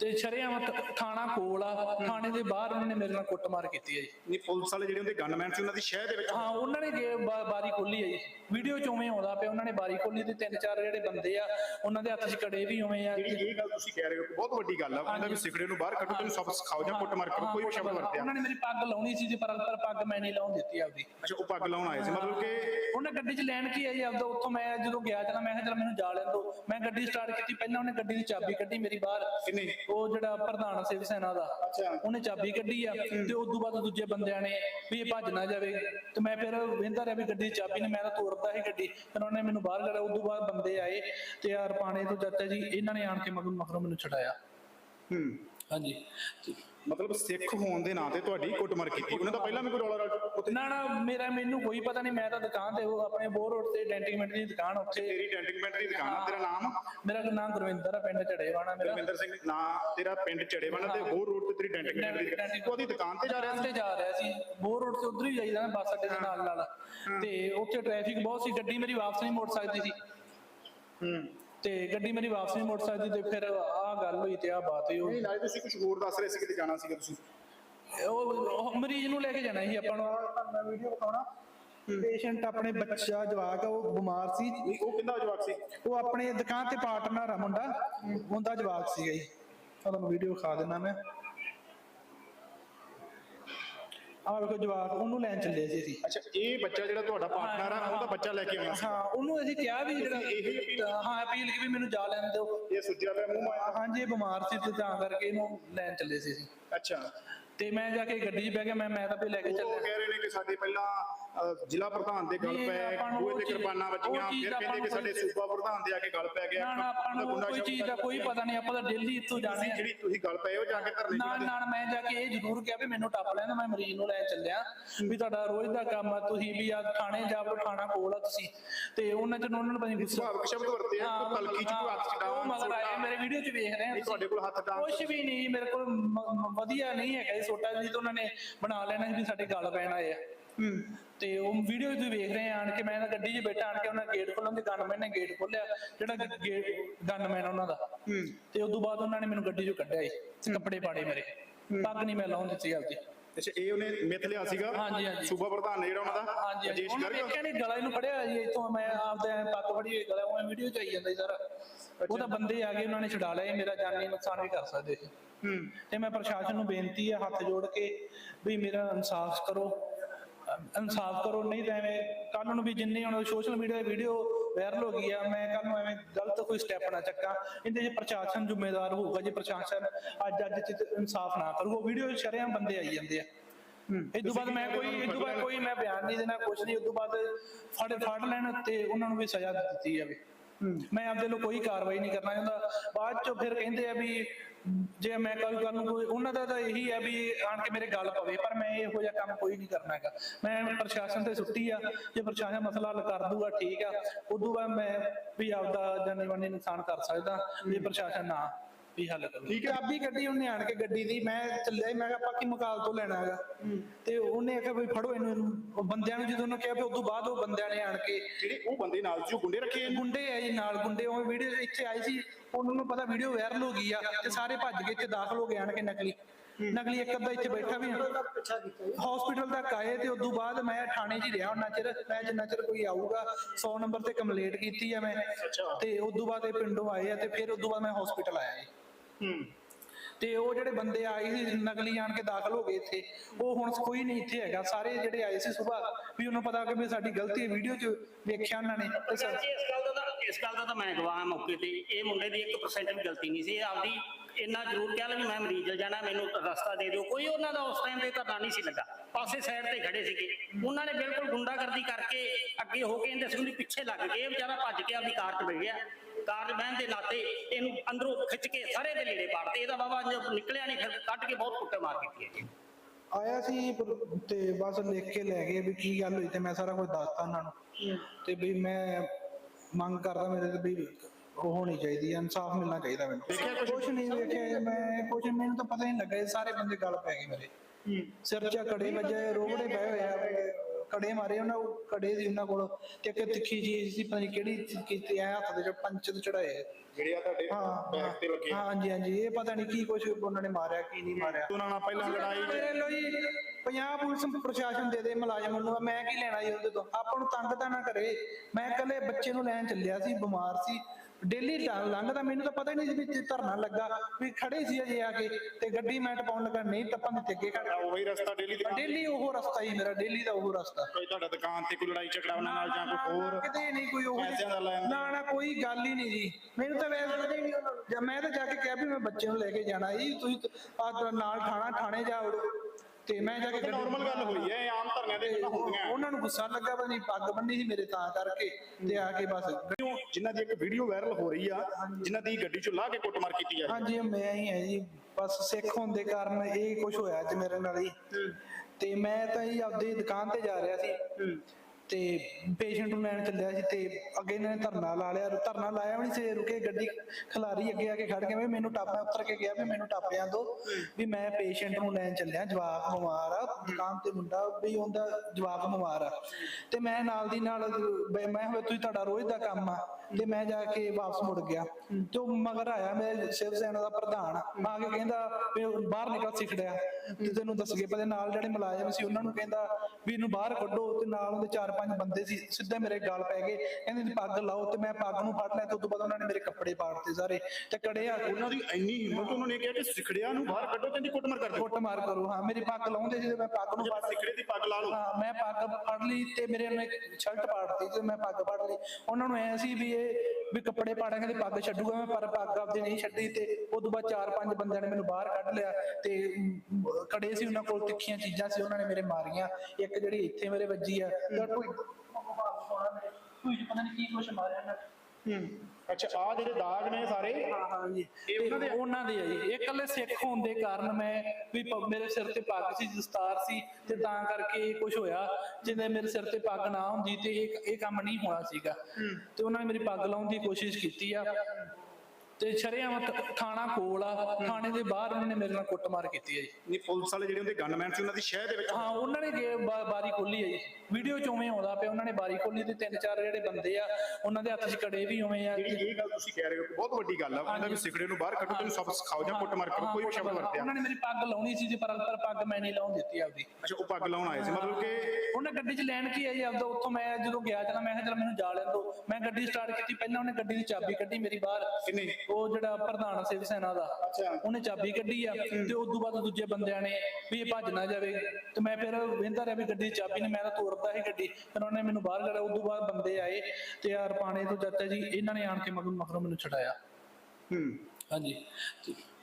ਤੇ ਸ਼ਰੇਆਮ ਥਾਣਾ ਕੋਲ ਆ ਥਾਣੇ ਦੇ ਬਾਹਰ ਉਹਨਾਂ ਨੇ ਮੇਰੇ ਨਾਲ ਕੁੱਟਮਾਰ ਕੀਤੀ ਹੈ ਜੀ। ਨਹੀਂ ਪੁਲਿਸ ਵਾਲੇ ਜਿਹੜੇ ਉਹਦੇ ਗਨਮੈਨ ਸੀ ਉਹਨਾਂ ਦੀ ਸ਼ਹਿਰ ਦੇ ਵਿੱਚ ਹਾਂ ਉਹਨਾਂ ਨੇ ਬਾ- ਬਾਰੀ ਖੋਲੀ ਹੈ ਜੀ। ਵੀਡੀਓ ਚ ਉਵੇਂ ਆਉਂਦਾ ਪਿਆ ਉਹਨਾਂ ਨੇ ਬਾਰੀ ਖੋਲੀ ਤੇ ਤਿੰਨ ਚਾਰ ਜਿਹੜੇ ਬੰਦੇ ਆ ਉਹਨਾਂ ਦੇ ਹੱਥ 'ਚ ਕੜੇ ਵੀ ਉਵੇਂ ਆ। ਜਿਹੜੀ ਇਹ ਗੱਲ ਤੁਸੀਂ ਕਹਿ ਰਹੇ ਹੋ ਬਹੁਤ ਵੱਡੀ ਗੱਲ ਆ ਕਹਿੰਦਾ ਵੀ ਸਿਖੜੇ ਨੂੰ ਬਾਹਰ ਕੱਢੋ ਤੈਨੂੰ ਸਬਕ ਸਿਖਾਓ ਜਾਂ ਕੁੱਟਮਾਰ ਕਰੋ ਕੋਈ ਸ਼ਬਦ ਵਰਤਿਆ। ਉਹਨਾਂ ਨੇ ਮੇਰੀ ਪੱਗ ਲਾਉਣੀ ਸੀ ਜੀ ਪਰ ਪਰ ਪੱਗ ਮੈਂ ਨਹੀਂ ਲਾਉਣ ਦਿੱਤੀ ਆਪਦੀ। ਅੱਛਾ ਉਹ ਪੱਗ ਲਾਉਣ ਆਏ ਸੀ ਮਤਲਬ ਕਿ ਉਹਨੇ ਗੱਡੀ 'ਚ ਲੈਣ ਕੀ ਆਈ ਆਪਦਾ ਉੱਥੋਂ ਮੈਂ ਜਦੋਂ ਗਿਆ ਚਲਾ ਮੈਂ ਕਿਹਾ ਚਲ ਮੈਨੂੰ ਜਾ ਲੈਣ ਦੋ। ਮੈਂ ਗੱਡੀ ਸਟਾਰਟ ਕੀਤੀ ਪਹਿਲਾਂ ਉਹਨੇ ਗੱਡੀ ਦੀ ਚਾਬੀ ਕੱਢੀ ਮੇਰੀ ਬਾਹਰ। ਕਿੰਨੇ? ਉਹ ਜਿਹੜਾ ਪ੍ਰਧਾਨ ਸਿਵ ਸੈਨਾ ਦਾ। ਉਹਨੇ ਚਾਬੀ ਕੱਢੀ ਆ ਤੇ ਉਸ ਤੋਂ ਬਾਅਦ ਦੂਜੇ ਬੰਦਿਆਂ ਨੇ ਵੀ ਇਹ ਭੱਜ ਨਾ ਜਾਵੇ। ਤੇ ਮੈਂ ਫਿਰ ਵੇਂਦਾ ਰਿਹਾ ਵੀ ਗੱਡੀ ਦੀ ਚਾਬੀ ਨੇ ਮੈਂ ਤਾਂ ਤੋੜਦਾ ਸੀ ਗੱਡੀ ਫਿਰ ਉਹਨੇ ਮੈਨੂੰ ਬਾਹਰ ਕੱਢਿਆ ਉਸ ਤੋਂ ਬਾਅਦ ਬੰਦੇ ਆਏ ਤੇ ਯਾਰ ਪਾਣੇ ਤੋਂ ਚਾਚਾ ਜੀ ਇਹਨਾਂ ਨੇ ਆਣ ਕੇ ਮਗਰ ਮਗਰੋਂ ਮੈਨੂੰ ਛਡਾਇਆ। ਹੂੰ। ਹਾਂਜੀ। ਮਤਲਬ ਸਿੱਖ ਹੋਣ ਦੇ ਨਾਂ ਤੇ ਤੁਹਾਡੀ ਕੁੱਟਮਾਰ ਕੀਤੀ। ਉਹਨਾਂ ਦਾ ਪਹਿਲਾਂ ਵੀ ਕੋਈ ਰੌਲਾ ਉੱਥੇ? ਨਾ ਨਾ ਮੇਰਾ ਮੈਨੂੰ ਕੋਈ ਪਤਾ ਨਹੀਂ। ਮੈਂ ਤਾਂ ਦੁਕਾਨ ਤੇ ਉਹ ਆਪਣੇ ਬੋਰ ਰੋਡ ਤੇ ਡੈਂਟਿੰਗਮੈਂਟ ਦੀ ਦੁਕਾਨ ਉੱਥੇ। ਤੇਰੀ ਡੈਂਟਿੰਗਮੈਂਟ ਦੀ ਦੁਕਾਨ ਆ। ਤੇਰਾ ਨਾਮ? ਮੇਰਾ ਨਾਮ ਗੁਰਵਿੰਦਰ ਆ ਪਿੰਡ ਝੜੇਵਾਣਾ ਮੇਰਾ। ਰਵਿੰਦਰ ਸਿੰਘ ਨਾਂ ਤੇਰਾ ਪਿੰਡ ਚੜੇਵਾਲਾ ਤੇ ਹੋਰ ਰੋਡ ਤੇ ਤੇਰੀ ਡੈਂਟਿੰਗਮੈਂਟ ਦੀ ਦੁਕਾਨ। ਤੂੰ ਉਹਦੀ ਦੁਕਾਨ ਤੇ ਜਾ ਰਿਹਾ ਤੇ ਜਾ ਰਿਹਾ ਸੀ। ਬੋਰ ਰੋਡ ਤੇ ਉਧਰ ਹੀ ਜਾਈਦਾ ਨਾ ਬੱਸ ਅੱਡੇ ਦੇ ਨਾਲ ਨਾਲ ਤੇ ਉੱਥੇ ਟ੍ਰੈਫਿਕ ਬਹੁਤ ਸੀ। ਗੱਡੀ ਮੇਰੀ ਵਾਪਸ ਨਹੀਂ ਮੁੜ ਸਕਦੀ ਸੀ। ਹੂੰ। ਤੇ ਗੱਡੀ ਮੇਰੀ ਵਾਪਸ ਨਹੀਂ ਮੁੜ ਸਕਦੀ ਤੇ ਫਿਰ ਆਹ ਗੱਲ ਹੋਈ ਤੇ ਆਹ ਬਾਤ ਹੋਈ। ਨਹੀਂ ਨਾਲੇ ਤੁਸੀਂ ਕੁਝ ਹੋਰ ਦੱਸ ਰਹੇ ਸੀ ਕਿਤੇ ਜਾਣਾ ਸੀਗਾ ਤੁਸੀਂ? ਉਹ ਉਹ ਮਰੀਜ਼ ਨੂੰ ਲੈ ਕੇ ਜਾਣਾ ਸੀ ਆਪਾਂ ਨੂੰ। ਵੀਡੀਓ ਵਿਖਾਉਣਾ। ਪੇਸ਼ੈਂਟ ਆਪਣੇ ਬੱਚਾ ਜਵਾਕ ਆ ਉਹ ਬਿਮਾਰ ਸੀ। ਉਹ ਕਿੰਦਾ ਜਵਾਬ ਸੀ? ਉਹ ਆਪਣੇ ਦੁਕਾਨ ਤੇ ਪਾਰਟਨਰ ਆ ਮੁੰਡਾ। ਉਹਦਾ ਜਵਾਕ ਸੀਗਾ ਜੀ। ਤੁਹਾਨੂੰ ਵੀਡੀਓ ਖਾ ਦੇਣਾ ਮੈਂ। ਆਹ ਵੇਖੋ ਜਵਾਬ ਉਹਨੂੰ ਲੈਣ ਚੱਲੇ ਸੀ ਅਸੀਂ। ਅੱਛਾ ਇਹ ਬੱਚਾ ਜਿਹੜਾ ਤੁਹਾਡਾ ਪਾਰਟਨਰ ਆ ਉਹਦਾ ਬੱਚਾ ਲੈ ਕੇ ਸੀ? ਹਾਂ ਉਹਨੂੰ ਅਸੀਂ ਕਿਹਾ ਵੀ ਜਿਹੜਾ ਹਾਂ ਅਪੀਲ ਕਿ ਵੀ ਮੈਨੂੰ ਜਾ ਲੈਣ ਦਿਓ। ਇਹ ਸੁੱਜਿਆ ਪਿਆ ਮੂੰਹ ਮਾਇਆ? ਹਾਂਜੀ ਇਹ ਬਿਮਾਰ ਸੀ ਤੇ ਤਾਂ ਕਰਕੇ ਇਹਨੂੰ ਲੈਣ ਚੱਲੇ ਸੀ ਅਸੀਂ। ਅੱਛਾ। ਤੇ ਮੈਂ ਜਾ ਕੇ ਗੱਡੀ 'ਚ ਬਹਿ ਗਿਆ ਮੈਂ ਮੈਂ ਤਾਂ ਵੀ ਲੈ ਕੇ ਉਹ ਚੱਲਿਆ। ਕਹਿ ਰਹੇ ਨੇ ਕਿ ਸਾਡੇ ਪਹਿਲਾਂ ਅ, ਜ਼ਿਲ੍ਹਾ ਪ੍ਰਧਾਨ ਦੇ ਗਲ ਨਹੀਂ, ਪਏ ਆਪਾਂ ਨੂੰ ਬੂਹੇ ਉਹ ਤੇ ਚੀਜ਼- ਕਿਰਪਾਨਾਂ ਵੱਜੀਆਂ ਉਹ ਚੀਜ਼ ਫਿਰ ਦਾ ਕਹਿੰਦੇ ਕਿ ਆਪਾਂ ਸਾਡੇ ਨੂੰ ਸੂਬਾ ਪ੍ਰਧਾਨ ਦੇ ਆ ਕੇ ਗਲ ਪੈ ਗਿਆ ਨਾ ਨਾ ਆਪਾਂ ਨੂੰ ਗੁੰਡਾ ਕੋਈ ਚੀਜ਼ ਦਾ ਕੋਈ ਪਤਾ ਨਹੀਂ ਆਪਾਂ ਤਾਂ ਦਿੱਲੀ ਇੱਥੋਂ ਜਾਣੇ ਆ। ਜਿਹੜੀ ਤੁਸੀਂ ਗੱਲ ਪਏ ਹੋ ਜਾ ਕੇ ਧਰਨੇ ਨਾਲ ਨਾਲ ਮੈਂ ਜਾ ਕੇ ਇਹ ਜ਼ਰੂਰ ਕਿਹਾ ਵੀ ਮੈਨੂੰ ਟੱਪ ਲੈਣ ਮੈਂ ਮਰੀਜ਼ ਨੂੰ ਲੈ ਚੱਲਿਆ ਵੀ ਤੁਹਾਡਾ ਰੋਜ਼ ਦਾ ਕੰਮ ਆ ਤੁਸੀਂ ਵੀ ਆ ਥਾਣੇ ਜਾ ਵੜੋ ਥਾਣਾ ਕੋਲ ਆ ਤੁਸੀਂ। ਤੇ ਉਹਨਾਂ ਚ ਉਹਨਾਂ ਨੂੰ ਪਤਾ ਨਹੀਂ ਗੁੱਸਾ ਸੁਭਾਵਿਕ ਸ਼ਬਦ ਵਰਤੇ ਆ ਕਲਕੀ ਚ ਕੋਈ ਹੱਥ ਉਹ ਮਗਰ ਆਏ ਮੇਰੇ ਵੀਡੀਓ ਚ ਵੇਖ ਰਹੇ ਆ ਨਹੀਂ ਤੁਸੀਂ। ਤੁਹਾਡੇ ਕੋਲ ਹੱਥ ਡਾਂਗ ਕੁਛ ਵੀ ਨਹੀਂ ਮੇਰੇ ਕੋਲ ਮ- ਮ- ਵਧੀਆ ਨਹੀਂ ਹੈਗਾ ਇਹ ਛੋਟਾ ਜੀ ਤੋਂ ਉਹਨਾਂ ਨੇ ਬਣਾ ਲੈਣਾ ਵੀ ਸਾਡੇ ਗੱਲ ਪੈਣ ਆਏ ਆ। ਤੇ ਉਹ ਵੀਡੀਓ ਤੁਸੀਂ ਵੇਖ ਰਹੇ ਆਣ ਕੇ ਮੈਂ ਗੱਡੀ 'ਚ ਬੈਠਾ ਆਣ ਕੇ ਉਹਨਾਂ ਗੇਟ ਖੋਲਣ ਦੇ ਗਨਮੈਨ ਨੇ ਗੇਟ ਖੋਲਿਆ ਜਿਹੜਾ ਗਨਮੈਨ ਉਹਨਾਂ ਦਾ। ਤੇ ਉਸ ਤੋਂ ਬਾਅਦ ਉਹਨਾਂ ਨੇ ਮੈਨੂੰ ਗੱਡੀ 'ਚੋਂ ਕੱਢਿਆ ਜੀ ਕੱਪੜੇ ਪਾੜੇ ਮੇਰੇ। ਪੱਗ ਨਹੀਂ ਮੈਂ ਲਾਉਣ ਦਿੱਤੀ ਆਪਦੀ। ਅੱਛਾ ਇਹ ਉਹਨੇ ਮਿੱਥ ਲਿਆ ਸੀਗਾ? ਹਾਂਜੀ, ਹਾਂਜੀ। ਸੂਬਾ ਪ੍ਰਧਾਨ ਨੇ ਜਿਹੜਾ ਉਹਨਾਂ ਦਾ? ਹਾਂਜੀ ਹਾਂਜੀ। ਰਾਜੇਸ਼ ਉਹਨਾਂ ਗਰਗ? ਗਲਾ ਇਹਨੂੰ ਫੜਿਆ ਜੀ ਇੱਥੋਂ ਮੈਂ ਆਪਦੇ ਐਂ ਪੱਗ ਫੜੀ ਹੋਈ ਗਲਾ ਉਹ ਵੀਡੀਓ 'ਚ ਆਈ ਜਾਂਦਾ ਜੀ ਸਾਰਾ। ਉਹ ਤਾਂ ਬੰਦੇ ਆ ਗਏ ਉਹਨਾਂ ਨੇ ਛਡਾ ਲਿਆ ਇਹ ਮੇਰਾ ਜਾਨੀ ਨੁਕਸਾਨ ਵੀ ਕਰ ਸਕਦੇ ਸੀ। ਹੂੰ। ਤੇ ਮੈਂ ਪ੍ਰਸ਼ਾਸਨ ਨੂੰ ਬੇਨਤੀ ਹੈ ਹੱਥ ਜੋੜ ਕੇ ਵੀ ਮੇਰਾ ਇਨਸਾਫ ਕਰੋ। ਇਨਸਾਫ ਕਰੋ ਨਹੀਂ ਤਾਂ ਐਵੇਂ ਕੱਲ ਨੂੰ ਵੀ ਜਿੰਨੇ ਹੁਣ ਸੋਸ਼ਲ ਮੀਡੀਆ ਤੇ ਵੀਡੀਓ ਵਾਇਰਲ ਹੋ ਗਈ ਆ ਮੈਂ ਕੱਲ ਨੂੰ ਐਵੇਂ ਗਲਤ ਕੋਈ ਸਟੈਪ ਨਾ ਚੱਕਾਂ। ਇਹਦੇ 'ਚ ਪ੍ਰਸ਼ਾਸਨ ਜ਼ਿੰਮੇਵਾਰ ਹੋਊਗਾ ਜੇ ਪ੍ਰਸ਼ਾਸਨ ਅੱਜ ਅੱਜ ਚ ਇਨਸਾਫ ਨਾ ਕਰੂਗਾ ਵੀਡੀਓ ਸ਼ਰਿਆਂ ਬੰਦੇ ਆਈ ਜਾਂਦੇ ਆ। ਇਹ ਤੋਂ ਬਾਅਦ ਮੈਂ ਕੋਈ ਇਹ ਤੋਂ ਬਾਅਦ ਕੋਈ ਮੈਂ ਬਿਆਨ ਨਹੀਂ ਦੇਣਾ ਕੁਛ ਨਹੀਂ ਉਸ ਤੋਂ ਬਾਅਦ ਫੜ ਫੜ ਲੈਣ ਤੇ ਉਹਨਾਂ ਨੂੰ ਵੀ ਸਜ਼ਾ ਦਿੱਤੀ ਜਾਵੇ। ਮੈਂ ਆਪਦੇ ਲੋ ਕੋਈ ਕਾਰਵਾਈ ਨਹੀਂ ਕਰਨਾ ਚਾਹੁੰਦਾ। ਬਾਅਦ ਚੋਂ ਫਿਰ ਕਹਿੰਦੇ ਆ ਵੀ ਜੇ ਮੈਂ ਕੱਲ ਕੱਲ ਨੂੰ ਕੋਈ, ਉਹਨਾਂ ਦਾ ਤਾਂ ਇਹੀ ਹੈ ਵੀ ਆਣ ਕੇ ਮੇਰੇ ਗੱਲ ਪਵੇ, ਪਰ ਮੈਂ ਇਹੋ ਜਿਹਾ ਕੰਮ ਕੋਈ ਨਹੀਂ ਕਰਨਾ ਹੈਗਾ। ਮੈਂ ਪ੍ਰਸ਼ਾਸਨ ਤੇ ਸੁੱਟੀ ਆ, ਜੇ ਪ੍ਰਸ਼ਾਸਨ ਮਸਲਾ ਹੱਲ ਕਰ ਦੂਗਾ, ਠੀਕ ਆ। ਉਦੋਂ ਬਾਅਦ ਮੈਂ ਵੀ ਆਪਦਾ ਜਾਨੀ ਮਾਨੀ ਨੁਕਸਾਨ ਕਰ ਸਕਦਾ, ਜੇ ਪ੍ਰਸ਼ਾਸਨ ਨਾ ਵੀ ਹੱਲ ਕਰੂ ਠੀਕ ਹੈ। ਚਾਬੀ ਕੱਢੀ ਉਹਨੇ ਆਣ ਕੇ ਗੱਡੀ ਦੀ ਮੈਂ ਚੱਲਿਆ ਮੈਂ ਕਿਹਾ ਆਪਾਂ ਕੀ ਮਕਾਲ ਤੋਂ ਲੈਣਾ ਹੈਗਾ? ਤੇ ਉਹਨੇ ਆਖਿਆ ਵੀ ਫੜੋ ਇਹਨੂੰ ਇਹਨੂੰ ਉਹ ਬੰਦਿਆਂ ਨੂੰ ਜਦੋਂ ਉਹਨੇ ਕਿਹਾ ਵੀ ਉਦੋਂ ਬਾਅਦ ਉਹ ਬੰਦਿਆਂ ਨੇ ਆਣ ਕੇ ਜਿਹੜੇ ਉਹ ਬੰਦੇ ਨਾਲ ਜੋ ਗੁੰਡੇ ਰੱਖੇ ਇਹਨੂੰ? ਗੁੰਡੇ ਆ ਜੀ ਨਾਲ ਗੁੰਡੇ ਉਹ ਵੀਡੀਓ ਇੱਥੇ ਆਈ ਸੀ ਉਹਨਾਂ ਨੂੰ ਪਤਾ ਵੀਡੀਓ ਵਾਇਰਲ ਹੋ ਗਈ ਆ ਤੇ ਸਾਰੇ ਭੱਜ ਕੇ ਇੱਥੇ ਦਾਖਲ ਹੋ ਗਏ ਆਣ ਕੇ ਨਕਲੀ। ਨਕਲੀ ਇੱਕ ਅੱਧਾ ਇੱਥੇ ਬੈਠਾ ਵੀ ਹਸਪੀਟਲ ਤੱਕ ਆਏ ਤੇ ਉਦੋਂ ਬਾਅਦ ਮੈਂ ਥਾਣੇ 'ਚ ਹੀ ਰਿਹਾ ਉਹਨਾਂ ਚਿਰ ਮੈਂ ਜਿੰਨਾ ਚਿਰ ਕੋਈ ਆਊਗਾ 100 ਨੰਬਰ ਤੇ ਕੰਪਲੇਂਟ ਕੀਤੀ ਆ ਮੈਂ। ਤੇ ਉਦੋਂ ਬਾਅਦ ਇਹ ਪਿੰਡੋਂ ਆਏ ਆ ਤੇ ਫਿਰ ਉਦੋਂ ਬਾਅਦ ਮੈਂ ਹਸਪੀਟਲ ਆਇਆ ਜੀ। ਹੂੰ। ਤੇ ਉਹ ਜਿਹੜੇ ਬੰਦੇ ਆਏ ਸੀ ਨਕਲੀ ਆਣ ਕੇ ਦਾਖਲ ਹੋ ਗਏ ਇੱਥੇ ਉਹ ਹੁਣ ਕੋਈ ਨਹੀਂ ਇੱਥੇ ਹੈਗਾ। ਸਾਰੇ ਜਿਹੜੇ ਆਏ ਸੀ ਸਵੇਰ ਵੀ ਉਹਨੂੰ ਪਤਾ ਕਿ ਵੀ ਸਾਡੀ ਗਲਤੀ ਹੈ ਵੀਡੀਓ 'ਚ ਵੇਖਿਆ ਉਹਨਾਂ ਨੇ। ਤੇ ਸਰ- ਜੀ ਇਸ ਗੱਲ ਦਾ ਤਾਂ ਇਸ ਗੱਲ ਦਾ ਤਾਂ ਮੈਂ ਗਵਾਹ ਹਾਂ ਮੌਕੇ ਤੇ। ਇਹ ਮੁੰਡੇ ਦੀ 1% ਵੀ ਗਲਤੀ ਨਹੀਂ ਸੀ। ਇਹ ਆਪਦੀ ਇੰਨਾ ਜ਼ਰੂਰ ਕਹਿ ਲਿਆ ਵੀ ਮੈਂ ਮਰੀਜ਼ ਜਾਣਾ ਮੈਨੂੰ ਰਸਤਾ ਦੇ ਦਿਓ। ਕੋਈ ਉਹਨਾਂ ਦਾ ਉਸ ਟਾਈਮ ਤੇ ਧਰਨਾ ਨਹੀਂ ਸੀ ਲੱਗਾ। ਪਾਸੇ ਸਾਈਡ ਤੇ ਖੜੇ ਸੀਗੇ। ਉਹਨਾਂ ਨੇ ਬਿਲਕੁਲ ਗੁੰਡਾਗਰਦੀ ਕਰਕੇ ਅੱਗੇ ਹੋ ਕੇ ਇਹਦੇ ਸੁਣੀ ਪਿੱਛੇ ਲੱਗ ਗਏ ਵਿਚਾਰਾ ਭੱਜ ਕੇ ਆਪਦੀ ਕਾਰ 'ਚ ਬਹਿ ਗਿਆ। 'ਚ ਬਹਿਣ ਦੇ ਨਾਤੇ ਇਹਨੂੰ ਅੰਦਰੋਂ ਖਿੱਚ ਕੇ ਸਾਰੇ ਦੇ ਲੀੜੇ ਪਾੜਤੇ ਇਹਦਾ ਬਾਬਾ ਨਿਕਲਿਆ ਨਹੀਂ ਫਿਰ ਕੱਢ ਕੇ ਬਹੁਤ ਕੁੱਟੇ ਮਾਰ ਕੀਤੀ ਹੈ ਜੀ। ਆਇਆ ਸੀ ਤੇ ਬਸ ਲਿਖ ਕੇ ਲੈ ਗਏ ਵੀ ਕੀ ਗੱਲ ਹੋਈ ਤੇ ਮੈਂ ਸਾਰਾ ਕੁਝ ਦੱਸਤਾ ਉਹਨਾਂ ਨੂੰ। ਤੇ ਵੀ ਮੈਂ ਮੰਗ ਕਰਦਾ ਮੇਰੇ ਤੇ ਵੀ ਉਹ ਹੋਣੀ ਚਾਹੀਦੀ ਹੈ ਇਨਸਾਫ ਮਿਲਣਾ ਚਾਹੀਦਾ ਮੈਨੂੰ? ਕੁਝ ਨਹੀਂ ਵੇਖਿਆ ਮੈਂ ਕੁਝ ਮੈਨੂੰ ਤਾਂ ਪਤਾ ਹੀ ਨਹੀਂ ਲੱਗਾ ਇਹ ਸਾਰੇ ਬੰਦੇ ਗੱਲ ਪੈ ਗਏ ਮੇਰੇ। ਸਿਰ 'ਚ ਕੜੇ ਵੱਜੇ ਰੋਗੜੇ ਪਏ ਹੋਏ ਆ। ਕੜੇ ਮਾਰੇ ਉਹਨਾਂ ਕੋਲ ਕੜੇ ਸੀ ਉਹਨਾਂ ਕੋਲ ਤੇ ਇੱਕ ਤਿੱਖੀ ਚੀਜ਼ ਸੀ ਪਤਾ ਨਹੀਂ ਕਿਹੜੀ ਕੀਤੀ ਐ ਹੱਥ ਦੇ ਚ ਪੰਚ ਤੇ ਚੜਾਏ। ਜਿਹੜੇ ਆ ਤੁਹਾਡੇ ਹਾਂ ਬੈਕ ਤੇ ਲੱਗੇ। ਹਾਂ ਹਾਂਜੀ ਹਾਂਜੀ ਇਹ ਪਤਾ ਨਹੀਂ ਕੀ ਕੁਝ ਉਹਨਾਂ ਨੇ ਮਾਰਿਆ ਕੀ ਨਹੀਂ ਮਾਰਿਆ। ਉਹਨਾਂ ਨਾਲ ਪਹਿਲਾਂ ਲੜਾਈ ਮੇਰੇ ਲੋ ਜੀ ਪੰਜਾਬ ਪੁਲਿਸ ਪ੍ਰਸ਼ਾਸਨ ਦੇ ਦੇ ਮੁਲਾਜ਼ਮ ਨੂੰ ਮੈਂ ਕੀ ਲੈਣਾ ਜੀ ਉਹਦੇ ਤੋਂ? ਆਪਾਂ ਨੂੰ ਤੰਗ ਤਾਂ ਨਾ ਕਰੇ। ਮੈਂ ਕੱਲੇ ਬੱਚੇ ਨੂੰ ਲੈਣ ਚੱਲਿਆ ਸੀ ਬਿਮਾਰ ਸੀ। ਡੇਲੀ ਲੰਘਦਾ। ਮੈਨੂੰ ਤਾਂ ਪਤਾ ਹੀ ਨਹੀਂ ਸੀ ਵੀ ਧਰਨਾ ਲੱਗਾ। ਵੀ ਖੜੇ ਸੀ ਅਜੇ ਆ ਕੇ ਤੇ ਗੱਡੀ ਮੈਂ ਟਪਾਉਣ ਲੱਗਾ ਨਹੀਂ ਟੱਪਣ ਦਿੱਤੇ ਅੱਗੇ ਆ ਉਹੀ ਰਸਤਾ ਡੇਲੀ ਦੁਕਾਨ ਡੇਲੀ ਉਹ ਰਸਤਾ ਹੀ ਮੇਰਾ ਡੇਲੀ ਦਾ ਉਹ ਰਸਤਾ। ਕੋਈ ਤੁਹਾਡਾ ਦੁਕਾਨ ਤੇ ਕੋਈ ਲੜਾਈ ਝਗੜਾ ਉਹਨਾਂ ਨਾਲ ਜਾਂ ਕੋਈ ਹੋਰ? ਕਿਤੇ ਨਹੀਂ ਕੋਈ ਉਹ ਪੈਸਿਆਂ ਦਾ ਲੈਣ ਦੇਣ। ਨਾ ਨਾ ਕੋਈ ਗੱਲ ਹੀ ਨਹੀਂ ਜੀ। ਮੈਨੂੰ ਤਾਂ ਵੈਸੇ ਪਤਾ ਹੀ ਨਹੀਂ ਉਹਨਾਂ ਨੂੰ। ਜਾਂ ਮੈਂ ਤਾਂ ਜਾ ਕੇ ਕਿਹਾ ਵੀ ਮੈਂ ਬੱਚੇ ਨੂੰ ਲੈ ਕੇ ਜਾਣਾ। ਜੀ ਤੁਸੀਂ ਨਾਲ ਥਾਣਾ ਥਾਣੇ ਜਾ ਵੜੋ ਤੇ ਮੈਂ ਜਾ ਕੇ ਗੱਡੀ- ਨਾਰਮਲ ਗੱਲ ਹੋਈ ਹੈ ਇਹ ਆਮ ਧਰਨਿਆਂ ਦੇ ਗੱਲਾਂ ਹੁੰਦੀਆਂ ਉਹਨਾਂ ਨੂੰ ਗੁੱਸਾ ਲੱਗਾ ਪਤਾ ਨਹੀਂ ਪੱਗ ਬੰਨੀ ਸੀ ਮੇਰੇ ਤਾਂ ਕਰਕੇ ਤੇ ਆ ਕੇ ਬਸ ਜਿਨ੍ਹਾਂ ਦੀ ਇੱਕ ਵੀਡੀਓ ਵਾਇਰਲ ਹੋ ਰਹੀ ਆ ਜਿਨ੍ਹਾਂ ਦੀ ਗੱਡੀ ਚੋਂ ਲਾ ਕੇ ਕੁੱਟਮਾਰ ਕੀਤੀ ਰਹੀ ਹਾਂਜੀ ਮੈਂ ਹੀ ਹੈ ਜੀ ਬਸ ਸਿੱਖ ਹੋਣ ਦੇ ਕਾਰਨ ਇਹ ਕੁਝ ਹੋਇਆ ਅੱਜ ਮੇਰੇ ਨਾਲ ਹੀ। ਤੇ ਮੈਂ ਤਾਂ ਜੀ ਆਪਦੀ ਦੁਕਾਨ ਤੇ ਜਾ ਰਿਹਾ ਸੀ। ਤੇ ਪੇਸ਼ੈਂਟ ਨੂੰ ਲੈਣ ਚੱਲਿਆ ਸੀ ਤੇ ਅੱਗੇ ਇਹਨਾਂ ਨੇ ਧਰਨਾ ਲਾ ਲਿਆ। ਧਰਨਾ ਲਾਇਆ ਵੀ ਨਹੀਂ ਸੀ, ਰੁਕੇ ਗੱਡੀ ਖਲਾਰੀ ਅੱਗੇ ਆ ਕੇ ਖੜ ਕੇ ਵੀ ਮੈਨੂੰ ਟਾਪਾ ਉਤਰ ਕੇ ਗਿਆ ਵੀ ਮੈਨੂੰ ਟਾਪਿਆਂ ਦੋ। ਵੀ ਮੈਂ ਪੇਸ਼ੈਂਟ ਨੂੰ ਲੈਣ ਚੱਲਿਆ ਜਵਾਬ ਬਿਮਾਰ ਆ, ਦੁਕਾਨ ਤੇ ਮੁੰਡਾ ਵੀ ਉਹਦਾ ਜਵਾਬ ਬਿਮਾਰ ਆ। ਤੇ ਮੈਂ ਨਾਲ ਦੀ ਨਾਲ ਮੈਂ ਹੋਇਆ ਤੁਸੀਂ ਤੁਹਾਡਾ ਰੋਜ਼ ਦਾ ਕੰਮ ਆ। ਤੇ ਮੈਂ ਜਾ ਕੇ ਵਾਪਸ ਮੁੜ ਗਿਆ। ਤੇ ਮਗਰ ਆਇਆ ਮੈਂ ਸ਼ਿਵ ਸੈਨਾ ਦਾ ਪ੍ਰਧਾਨ। ਆ ਕੇ ਕਹਿੰਦਾ ਵੀ ਬਾਹਰ ਨਿਕਲ ਸਿੱਖੜਿਆ। ਤੇ ਤੈਨੂੰ ਦੱਸ ਗਏ ਪਤਾ ਨਾਲ ਜਿਹੜੇ ਮੁਲਾਜ਼ਮ ਸੀ ਉਹਨਾਂ ਨੂੰ ਕਹਿੰਦਾ ਵੀ ਇਹਨੂੰ ਬਾਹਰ ਕੱਢੋ ਤੇ ਨਾਲ ਉਹਦੇ ਚਾਰ ਪੰਜ ਬੰਦੇ ਸੀ ਸਿੱਧੇ ਮੇਰੇ ਗਾਲ ਪੈ ਗਏ। ਕਹਿੰਦੇ ਜੀ ਪੱਗ ਲਾਓ ਤੇ ਮੈਂ ਪੱਗ ਨੂੰ ਫੜ ਲਿਆ ਤੇ ਤੋਂ ਬਾਅਦ ਉਹਨਾਂ ਨੇ ਮੇਰੇ ਕੱਪੜੇ ਪਾੜਤੇ ਸਾਰੇ ਤੇ ਕੜੇ ਆ ਉਹਨਾਂ ਦੀ ਇੰਨੀ ਹਿੰਮਤ ਉਹਨਾਂ ਨੇ ਕਿਹਾ ਕਿ ਸਿਖੜਿਆਂ ਨੂੰ ਬਾਹਰ ਕੱਢੋ ਤੇ ਇਹਦੀ ਕੁੱਟਮਾਰ ਕਰ ਦਿਓ। ਕੁੱਟ ਮਾਰ ਕਰੋ ਹਾਂ ਮੇਰੀ ਪੱਗ ਲਾਉਂਦੇ ਸੀ ਤੇ ਮੈਂ ਪੱਗ ਨੂੰ ਫੜ ਸਿਖੜੇ ਦੀ ਪੱਗ ਲਾ ਲਓ। ਹਾਂ ਮੈਂ ਪੱਗ ਫੜ ਲਈ ਤੇ ਮੇਰੇ ਨੇ ਸ਼ਰਟ ਪਾੜਤੀ ਤੇ ਮੈਂ ਪੱਗ ਫੜ ਲਈ। ਉਹਨਾਂ ਨੂੰ ਐ ਸੀ ਵੀ ਇਹ ਵੀ ਕੱਪੜੇ ਪਾੜਾਂਗੇ ਤੇ ਪੱਗ ਛੱਡੂਗਾ ਮੈਂ ਪਰ ਪੱਗ ਆਪਦੀ ਨਹੀਂ ਛੱਡੀ ਤੇ ਉਸ ਤੋਂ ਬਾਅਦ ਚਾਰ ਪੰਜ ਬੰਦਿਆਂ ਨੇ ਮੈਨੂੰ ਬਾਹਰ ਕੱਢ ਲਿਆ ਤੇ ਕੜੇ ਸੀ ਉਹਨਾਂ ਕੋਲ ਤਿੱਖੀਆਂ ਚੀਜ਼ਾਂ ਸੀ ਉਹਨਾਂ ਨੇ ਮੇਰੇ ਮਾਰੀਆਂ। ਇੱਕ ਜਿਹੜੀ ਇੱਥੇ ਮੇਰੇ ਵੱਜੀ ਆ ਤੇ ਕੋਈ ਪਤਾ ਨਹੀਂ ਕੀ ਕੁਛ ਮਾਰਿਆ ਨਾ। ਅੱਛਾ ਆ ਜਿਹੜੇ ਦਾਗ ਨੇ ਸਾਰੇ? ਹਾਂ ਹਾਂ ਜੀ। ਇਹ ਉਹਨਾਂ ਦੇ ਆ? ਉਹਨਾਂ ਦੇ ਆ ਜੀ। ਇਹ ਇਕੱਲੇ ਸਿੱਖ ਹੋਣ ਦੇ ਕਾਰਨ ਮੈਂ ਵੀ ਪ- ਮੇਰੇ ਸਿਰ ਤੇ ਪੱਗ ਸੀ ਦਸਤਾਰ ਸੀ ਤੇ ਤਾਂ ਕਰਕੇ ਕੁਝ ਹੋਇਆ। ਜਿਵੇਂ ਮੇਰੇ ਸਿਰ ਤੇ ਪੱਗ ਨਾ ਹੁੰਦੀ ਤੇ ਇਹ ਇਹ ਕੰਮ ਨਹੀਂ ਹੋਣਾ ਸੀਗਾ। ਤੇ ਉਹਨਾਂ ਨੇ ਮੇਰੀ ਪੱਗ ਲਾਉਣ ਦੀ ਕੋਸ਼ਿਸ਼ ਕੀਤੀ ਆ। ਤੇ ਸ਼ਰੇਆਮ ਥਾਣਾ ਕੋਲ ਆ ਥਾਣੇ ਦੇ ਬਾਹਰ ਉਹਨਾਂ ਨੇ ਮੇਰੇ ਨਾਲ ਕੁੱਟਮਾਰ ਕੀਤੀ ਹੈ ਜੀ। ਨਹੀਂ ਪੁਲਿਸ ਵਾਲੇ ਜਿਹੜੇ ਉਹਦੇ ਗਨਮੈਨ ਸੀ ਉਹਨਾਂ ਦੀ ਸ਼ਹਿਰ ਦੇ ਵਿੱਚ ਹਾਂ ਉਹਨਾਂ ਨੇ ਗੇ- ਬਾ- ਬਾਰੀ ਖੋਲੀ ਹੈ ਜੀ। ਵੀਡੀਓ ਚ ਉਵੇਂ ਆਉਂਦਾ ਪਿਆ ਉਹਨਾਂ ਨੇ ਬਾਰੀ ਖੋਲੀ ਤੇ ਤਿੰਨ ਚਾਰ ਜਿਹੜੇ ਬੰਦੇ ਆ ਉਹਨਾਂ ਦੇ ਹੱਥ 'ਚ ਕੜੇ ਵੀ ਉਵੇਂ ਆ। ਜਿਹੜੀ ਇਹ ਗੱਲ ਤੁਸੀਂ ਕਹਿ ਰਹੇ ਹੋ ਕਿ ਬਹੁਤ ਵੱਡੀ ਗੱਲ ਆ ਕਹਿੰਦਾ ਵੀ ਸਿਖੜੇ ਨੂੰ ਬਾਹਰ ਕੱਢੋ ਤੈਨੂੰ ਸਭ ਸਿਖਾਓ ਜਾਂ ਕੁੱਟਮਾਰ ਕਰੋ ਕੋਈ ਵੀ ਸ਼ਬਦ ਵਰਤਿਆ। ਉਹਨਾਂ ਨੇ ਮੇਰੀ ਪੱਗ ਲਾਉਣੀ ਸੀ ਜੀ ਪਰ ਪਰ ਪੱਗ ਮੈਂ ਨਹੀਂ ਲਾਉਣ ਦਿੱਤੀ ਆਪਦੀ। ਅੱਛਾ ਉਹ ਪੱਗ ਲਾਉਣ ਆਏ ਸੀ ਮਤਲਬ ਕਿ ਉਹਨੇ ਗੱਡੀ 'ਚ ਲੈਣ ਕੀ ਆਈ ਆਪਦਾ ਉੱਥੋਂ ਮੈਂ ਜਦੋਂ ਗਿਆ ਚਲਾ ਮੈਂ ਕਿਹਾ ਚਲ ਮੈਨੂੰ ਜਾ ਲੈਣ ਦੋ। ਮੈਂ ਗੱਡੀ ਸਟਾਰਟ ਕੀਤੀ ਪਹਿਲਾਂ ਉਹਨੇ ਗੱਡੀ ਦੀ ਚਾਬੀ ਕੱਢੀ ਮੇਰੀ ਬਾਹਰ। ਕਿੰਨੇ? ਉਹ ਜਿਹੜਾ ਪ੍ਰਧਾਨ ਸਿਵ ਸੈਨਾ ਦਾ। ਉਹਨੇ ਚਾਬੀ ਕੱਢੀ ਆ ਤੇ ਉਸ ਤੋਂ ਬਾਅਦ ਦੂਜੇ ਬੰਦਿਆਂ ਨੇ ਵੀ ਇਹ ਭੱਜ ਨਾ ਜਾਵੇ। ਤੇ ਮੈਂ ਫਿਰ ਵੇਂਦਾ ਰਿਹਾ ਵੀ ਗੱਡੀ ਦੀ ਚਾਬੀ ਨੇ ਮੈਂ ਤਾਂ ਤੋੜਦਾ ਸੀ ਗੱਡੀ ਫਿਰ ਉਹਨੇ ਮੈਨੂੰ ਬਾਹਰ ਕੱਢਿਆ ਉਸ ਤੋਂ ਬਾਅਦ ਬੰਦੇ ਆਏ ਤੇ ਯਾਰ ਪਾਣੇ ਤੋਂ ਚਾਚਾ ਜੀ ਇਹਨਾਂ ਨੇ ਆਣ ਕੇ ਮਗਰ ਮਗਰੋਂ ਮੈਨੂੰ ਛਡਾਇਆ। ਹੂੰ। ਹਾਂਜੀ।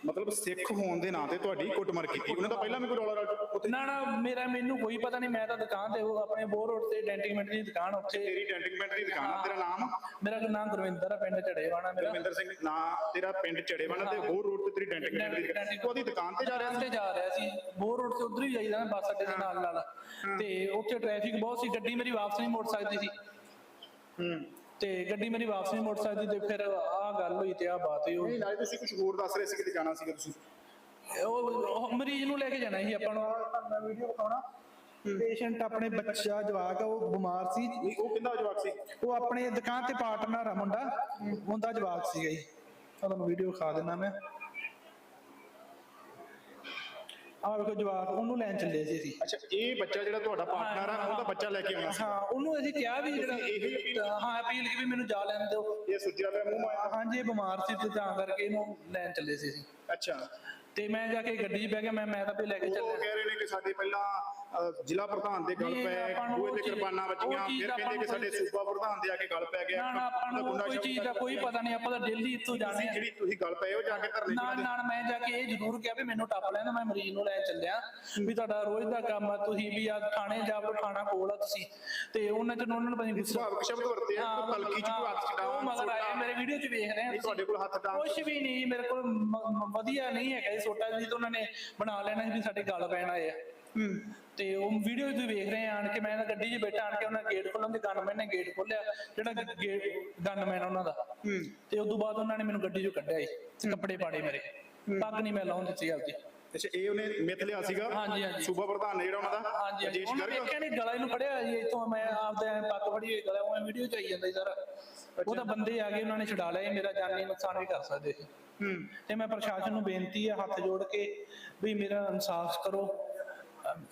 ਮਤਲਬ ਸਿੱਖ ਹੋਣ ਦੇ ਨਾਂ ਤੇ ਤੁਹਾਡੀ ਕੁੱਟਮਾਰ ਕੀਤੀ। ਉਹਨਾਂ ਦਾ ਪਹਿਲਾਂ ਵੀ ਕੋਈ ਰੌਲਾ ਰੱਟ ਉੱਥੇ? ਨਾ ਨਾ ਮੇਰਾ ਮੈਨੂੰ ਕੋਈ ਪਤਾ ਨਹੀਂ। ਮੈਂ ਤਾਂ ਦੁਕਾਨ ਤੇ ਉਹ ਆਪਣੇ ਬੋਰ ਰੋਡ ਤੇ ਡੈਂਟਿੰਗਮੈਂਟ ਦੀ ਦੁਕਾਨ ਉੱਥੇ। ਤੇਰੀ ਡੈਂਟਿੰਗਮੈਂਟ ਦੀ ਦੁਕਾਨ ਆ ਤੇਰਾ ਨਾਮ? ਮੇਰਾ ਨਾਮ ਗੁਰਵਿੰਦਰ ਆ ਪਿੰਡ ਝੜੇਵਾਣਾ ਮੇਰਾ। ਰਵਿੰਦਰ ਸਿੰਘ ਨਾਂ ਤੇਰਾ ਪਿੰਡ ਚੜੇਵਾਨਾ ਤੇ ਹੋਰ ਰੋਡ ਤੇ ਤੇਰੀ ਡੈਂਟਿੰਗਮੈਂਟ ਦੀ ਦੁਕਾਨ। ਤੂੰ ਉਹਦੀ ਦੁਕਾਨ ਤੇ ਜਾ ਰਿਹਾ ਤੇ ਜਾ ਰਿਹਾ ਸੀ। ਬੋਰ ਰੋਡ ਤੇ ਉਧਰ ਹੀ ਜਾਈਦਾ ਮੈਂ ਬੱਸ ਅੱਡੇ ਦੇ ਨਾਲ ਨਾਲ ਤੇ ਉੱਥੇ ਟ੍ਰੈਫਿਕ ਬਹੁਤ ਸੀ। ਗੱਡੀ ਮੇਰੀ ਵਾਪਸ ਨਹੀਂ ਮੁੜ ਸਕਦੀ ਸੀ। ਹੂੰ। ਤੇ ਗੱਡੀ ਮੇਰੀ ਵਾਪਸ ਨਹੀਂ ਮੁੜ ਸਕਦੀ ਤੇ ਫਿਰ ਆਹ ਗੱਲ ਹੋਈ ਤੇ ਆਹ ਬਾਤ ਹੋਈ। ਨਹੀਂ ਨਾਲੇ ਤੁਸੀਂ ਕੁਝ ਹੋਰ ਦੱਸ ਰਹੇ ਸੀ ਕਿਤੇ ਜਾਣਾ ਸੀਗਾ ਤੁਸੀਂ? ਉਹ ਉਹ ਮਰੀਜ਼ ਨੂੰ ਲੈ ਕੇ ਜਾਣਾ ਸੀ ਆਪਾਂ ਨੂੰ। ਤੁਹਾਨੂੰ ਵੀਡੀਓ ਵਿਖਾਉਣਾ। ਪੇਸ਼ੈਂਟ ਆਪਣੇ ਬੱਚਾ ਜਵਾਕ ਆ, ਉਹ ਬਿਮਾਰ ਸੀ। ਉਹ ਕਿੰਦਾ ਜਵਾਬ ਸੀ? ਉਹ ਆਪਣੇ ਦੁਕਾਨ ਤੇ ਪਾਰਟਨਰ ਆ ਮੁੰਡਾ। ਉਹਦਾ ਜਵਾਕ ਸੀਗਾ ਜੀ। ਤੁਹਾਨੂੰ ਵੀਡੀਓ ਖਾ ਦੇਣਾ ਮੈਂ। ਆਹ ਵੇਖੋ ਜਵਾਕ ਉਹਨੂੰ ਲੈਣ ਚੱਲੇ ਸੀ ਅਸੀਂ। ਅੱਛਾ ਇਹ ਬੱਚਾ ਜਿਹੜਾ ਤੁਹਾਡਾ ਪਾਰਟਨਰ ਆ ਉਹਦਾ ਬੱਚਾ ਲੈ ਕੇ ਆਉਣਾ ਸੀ? ਹਾਂ ਉਹਨੂੰ ਅਸੀਂ ਕਿਹਾ ਵੀ ਜਿਹੜਾ ਹਾਂ ਅਪੀਲ ਕੀ ਵੀ ਮੈਨੂੰ ਜਾ ਲੈਣ ਦਿਓ। ਇਹ ਸੁੱਜਿਆ ਪਿਆ ਮੂੰਹ ਮਾਇਆ। ਹਾਂਜੀ ਇਹ ਬਿਮਾਰ ਸੀ ਤੇ ਤਾਂ ਕਰਕੇ ਇਹਨੂੰ ਲੈਣ ਚੱਲੇ ਸੀ ਅਸੀਂ। ਅੱਛਾ। ਤੇ ਮੈਂ ਜਾ ਕੇ ਗੱਡੀ 'ਚ ਬਹਿ ਗਿਆ ਮੈਂ ਮੈਂ ਤਾਂ ਵੀ ਲੈ ਕੇ ਉਹ ਚੱਲਿਆ। ਕਹਿ ਰਹੇ ਨੇ ਕਿ ਸਾਡੇ ਪਹਿਲਾਂ ਅਹ, ਜ਼ਿਲ੍ਹਾ ਪ੍ਰਧਾਨ ਦੇ ਗਲ ਨਹੀਂ, ਆਪਾਂ ਨੂੰ ਉਹ ਤੇ ਚੀਜ਼- ਕਿਰਪਾਨਾਂ ਵੱਜੀਆਂ ਉਹ ਚੀਜ਼ ਫਿਰ ਕਹਿੰਦੇ ਕਿ ਸਾਡੇ ਸੂਬਾ ਪ੍ਰਧਾਨ ਦੇ ਆ ਕੇ ਗਲ ਪੈ ਗਿਆ ਨਾ ਨਾ ਆਪਾਂ ਨੂੰ ਗੁੰਡਾ ਕੋਈ ਚੀਜ਼ ਦਾ ਕੋਈ ਪਤਾ ਨਹੀਂ ਆਪਾਂ ਤਾਂ ਡੇਲੀ ਇੱਥੋਂ ਜਾਣੇ ਆ ਜਿਹੜੀ ਤੁਸੀਂ ਗੱਲ ਪਏ ਹੋ ਜਾ ਕੇ ਧਰਨੇ ਨਾਲ ਨਾਲ ਮੈਂ ਜਾ ਕੇ ਇਹ ਜ਼ਰੂਰ ਕਿਹਾ ਵੀ ਮੈਨੂੰ ਟੱਪ ਲੈਣਾ ਮੈਂ ਮਰੀਜ਼ ਨੂੰ ਲੈ ਚੱਲਿਆ ਵੀ ਤੁਹਾਡਾ ਰੋਜ਼ ਦਾ ਕੰਮ ਆ ਤੁਸੀਂ ਵੀ ਆ ਥਾਣੇ ਜਾ ਵੜੋ ਥਾਣਾ ਕੋਲ ਆ ਤੁਸੀਂ। ਤੇ ਉਹਨਾਂ ਚ ਉਹਨਾਂ ਨੂੰ ਪਤਾ ਨਹੀਂ ਗੁੱਸਾ ਸੁਭਾਵਿਕ ਸ਼ਬਦ ਵਰਤੇ ਆ ਤਲਕੀ ਚ ਹੱਥ ਚ ਉਹ ਡਾਂਗ ਮਗਰ ਆਏ ਮੇਰੇ ਵੀਡੀਓ ਚ ਵੇਖ ਰਹੇ ਆ ਨਹੀਂ ਤੁਹਾਡੇ ਕੋਲ ਹੱਥ ਡਾਂਗ ਕੁਝ ਵੀ ਨਹੀਂ ਮੇਰੇ ਕੋਲ ਮ- ਵਧੀਆ ਨਹੀਂ ਹੈਗਾ ਇਹ ਛੋਟਾ ਜੀ ਤਾਂ ਉਹਨਾਂ ਨੇ ਬਣਾ ਲੈਣਾ ਸੀ ਵੀ ਸਾਡੇ ਗੱਲ ਪੈਣ ਆਏ ਆ। ਤੇ ਉਹ ਵੀਡੀਓ ਤੁਸੀਂ ਵੇਖ ਰਹੇ ਆਣ ਕੇ ਮੈਂ ਤਾਂ ਗੱਡੀ 'ਚ ਬੈਠਾ ਆਣ ਕੇ ਉਹਨਾਂ ਗੇਟ ਖੋਲਣ ਦੇ ਗਨਮੈਨ ਨੇ ਗੇਟ ਖੋਲਿਆ ਜਿਹੜਾ ਗਨਮੈਨ ਉਹਨਾਂ ਦਾ। ਤੇ ਉਸ ਤੋਂ ਬਾਅਦ ਉਹਨਾਂ ਨੇ ਮੈਨੂੰ ਗੱਡੀ 'ਚੋਂ ਕੱਢਿਆ ਜੀ ਕੱਪੜੇ ਪਾੜੇ ਮੇਰੇ। ਪੱਗ ਨਹੀਂ ਮੈਂ ਲਾਉਣ ਦਿੱਤੀ ਆਪਦੀ। ਅੱਛਾ ਇਹ ਉਹਨੇ ਮਿੱਥ ਲਿਆ ਸੀਗਾ? ਹਾਂਜੀ, ਹਾਂਜੀ। ਸੂਬਾ ਪ੍ਰਧਾਨ ਨੇ ਜਿਹੜਾ ਉਹਨਾਂ ਦਾ? ਹਾਂਜੀ ਉਹਨਾਂ ਗਰਗ? ਵੇਖਿਆ ਨਹੀਂ ਗਲਾ ਇਹਨੂੰ ਫੜਿਆ ਜੀ ਇਥੋਂ ਮੈਂ ਆਪਦੇ ਐਂ ਪੱਗ ਫੜੀ ਹੋਈ ਗਲਾ ਉਹ ਵੀਡੀਓ 'ਚ ਆਈ ਜਾਂਦਾ ਜੀ ਸਾਰਾ। ਉਹ ਤਾਂ ਬੰਦੇ ਆ ਗਏ ਉਹਨਾਂ ਨੇ ਛਡਾ ਲਿਆ ਮੇਰਾ ਜਾਨੀ ਨੁਕਸਾਨ ਵੀ ਕਰ ਸਕਦੇ ਸੀ। ਹੂੰ। ਤੇ ਮੈਂ ਪ੍ਰਸ਼ਾਸਨ ਨੂੰ ਬੇਨਤੀ ਹੈ ਹੱਥ ਜੋੜ ਕੇ ਵੀ ਮੇਰਾ ਇਨਸਾਫ ਕਰੋ।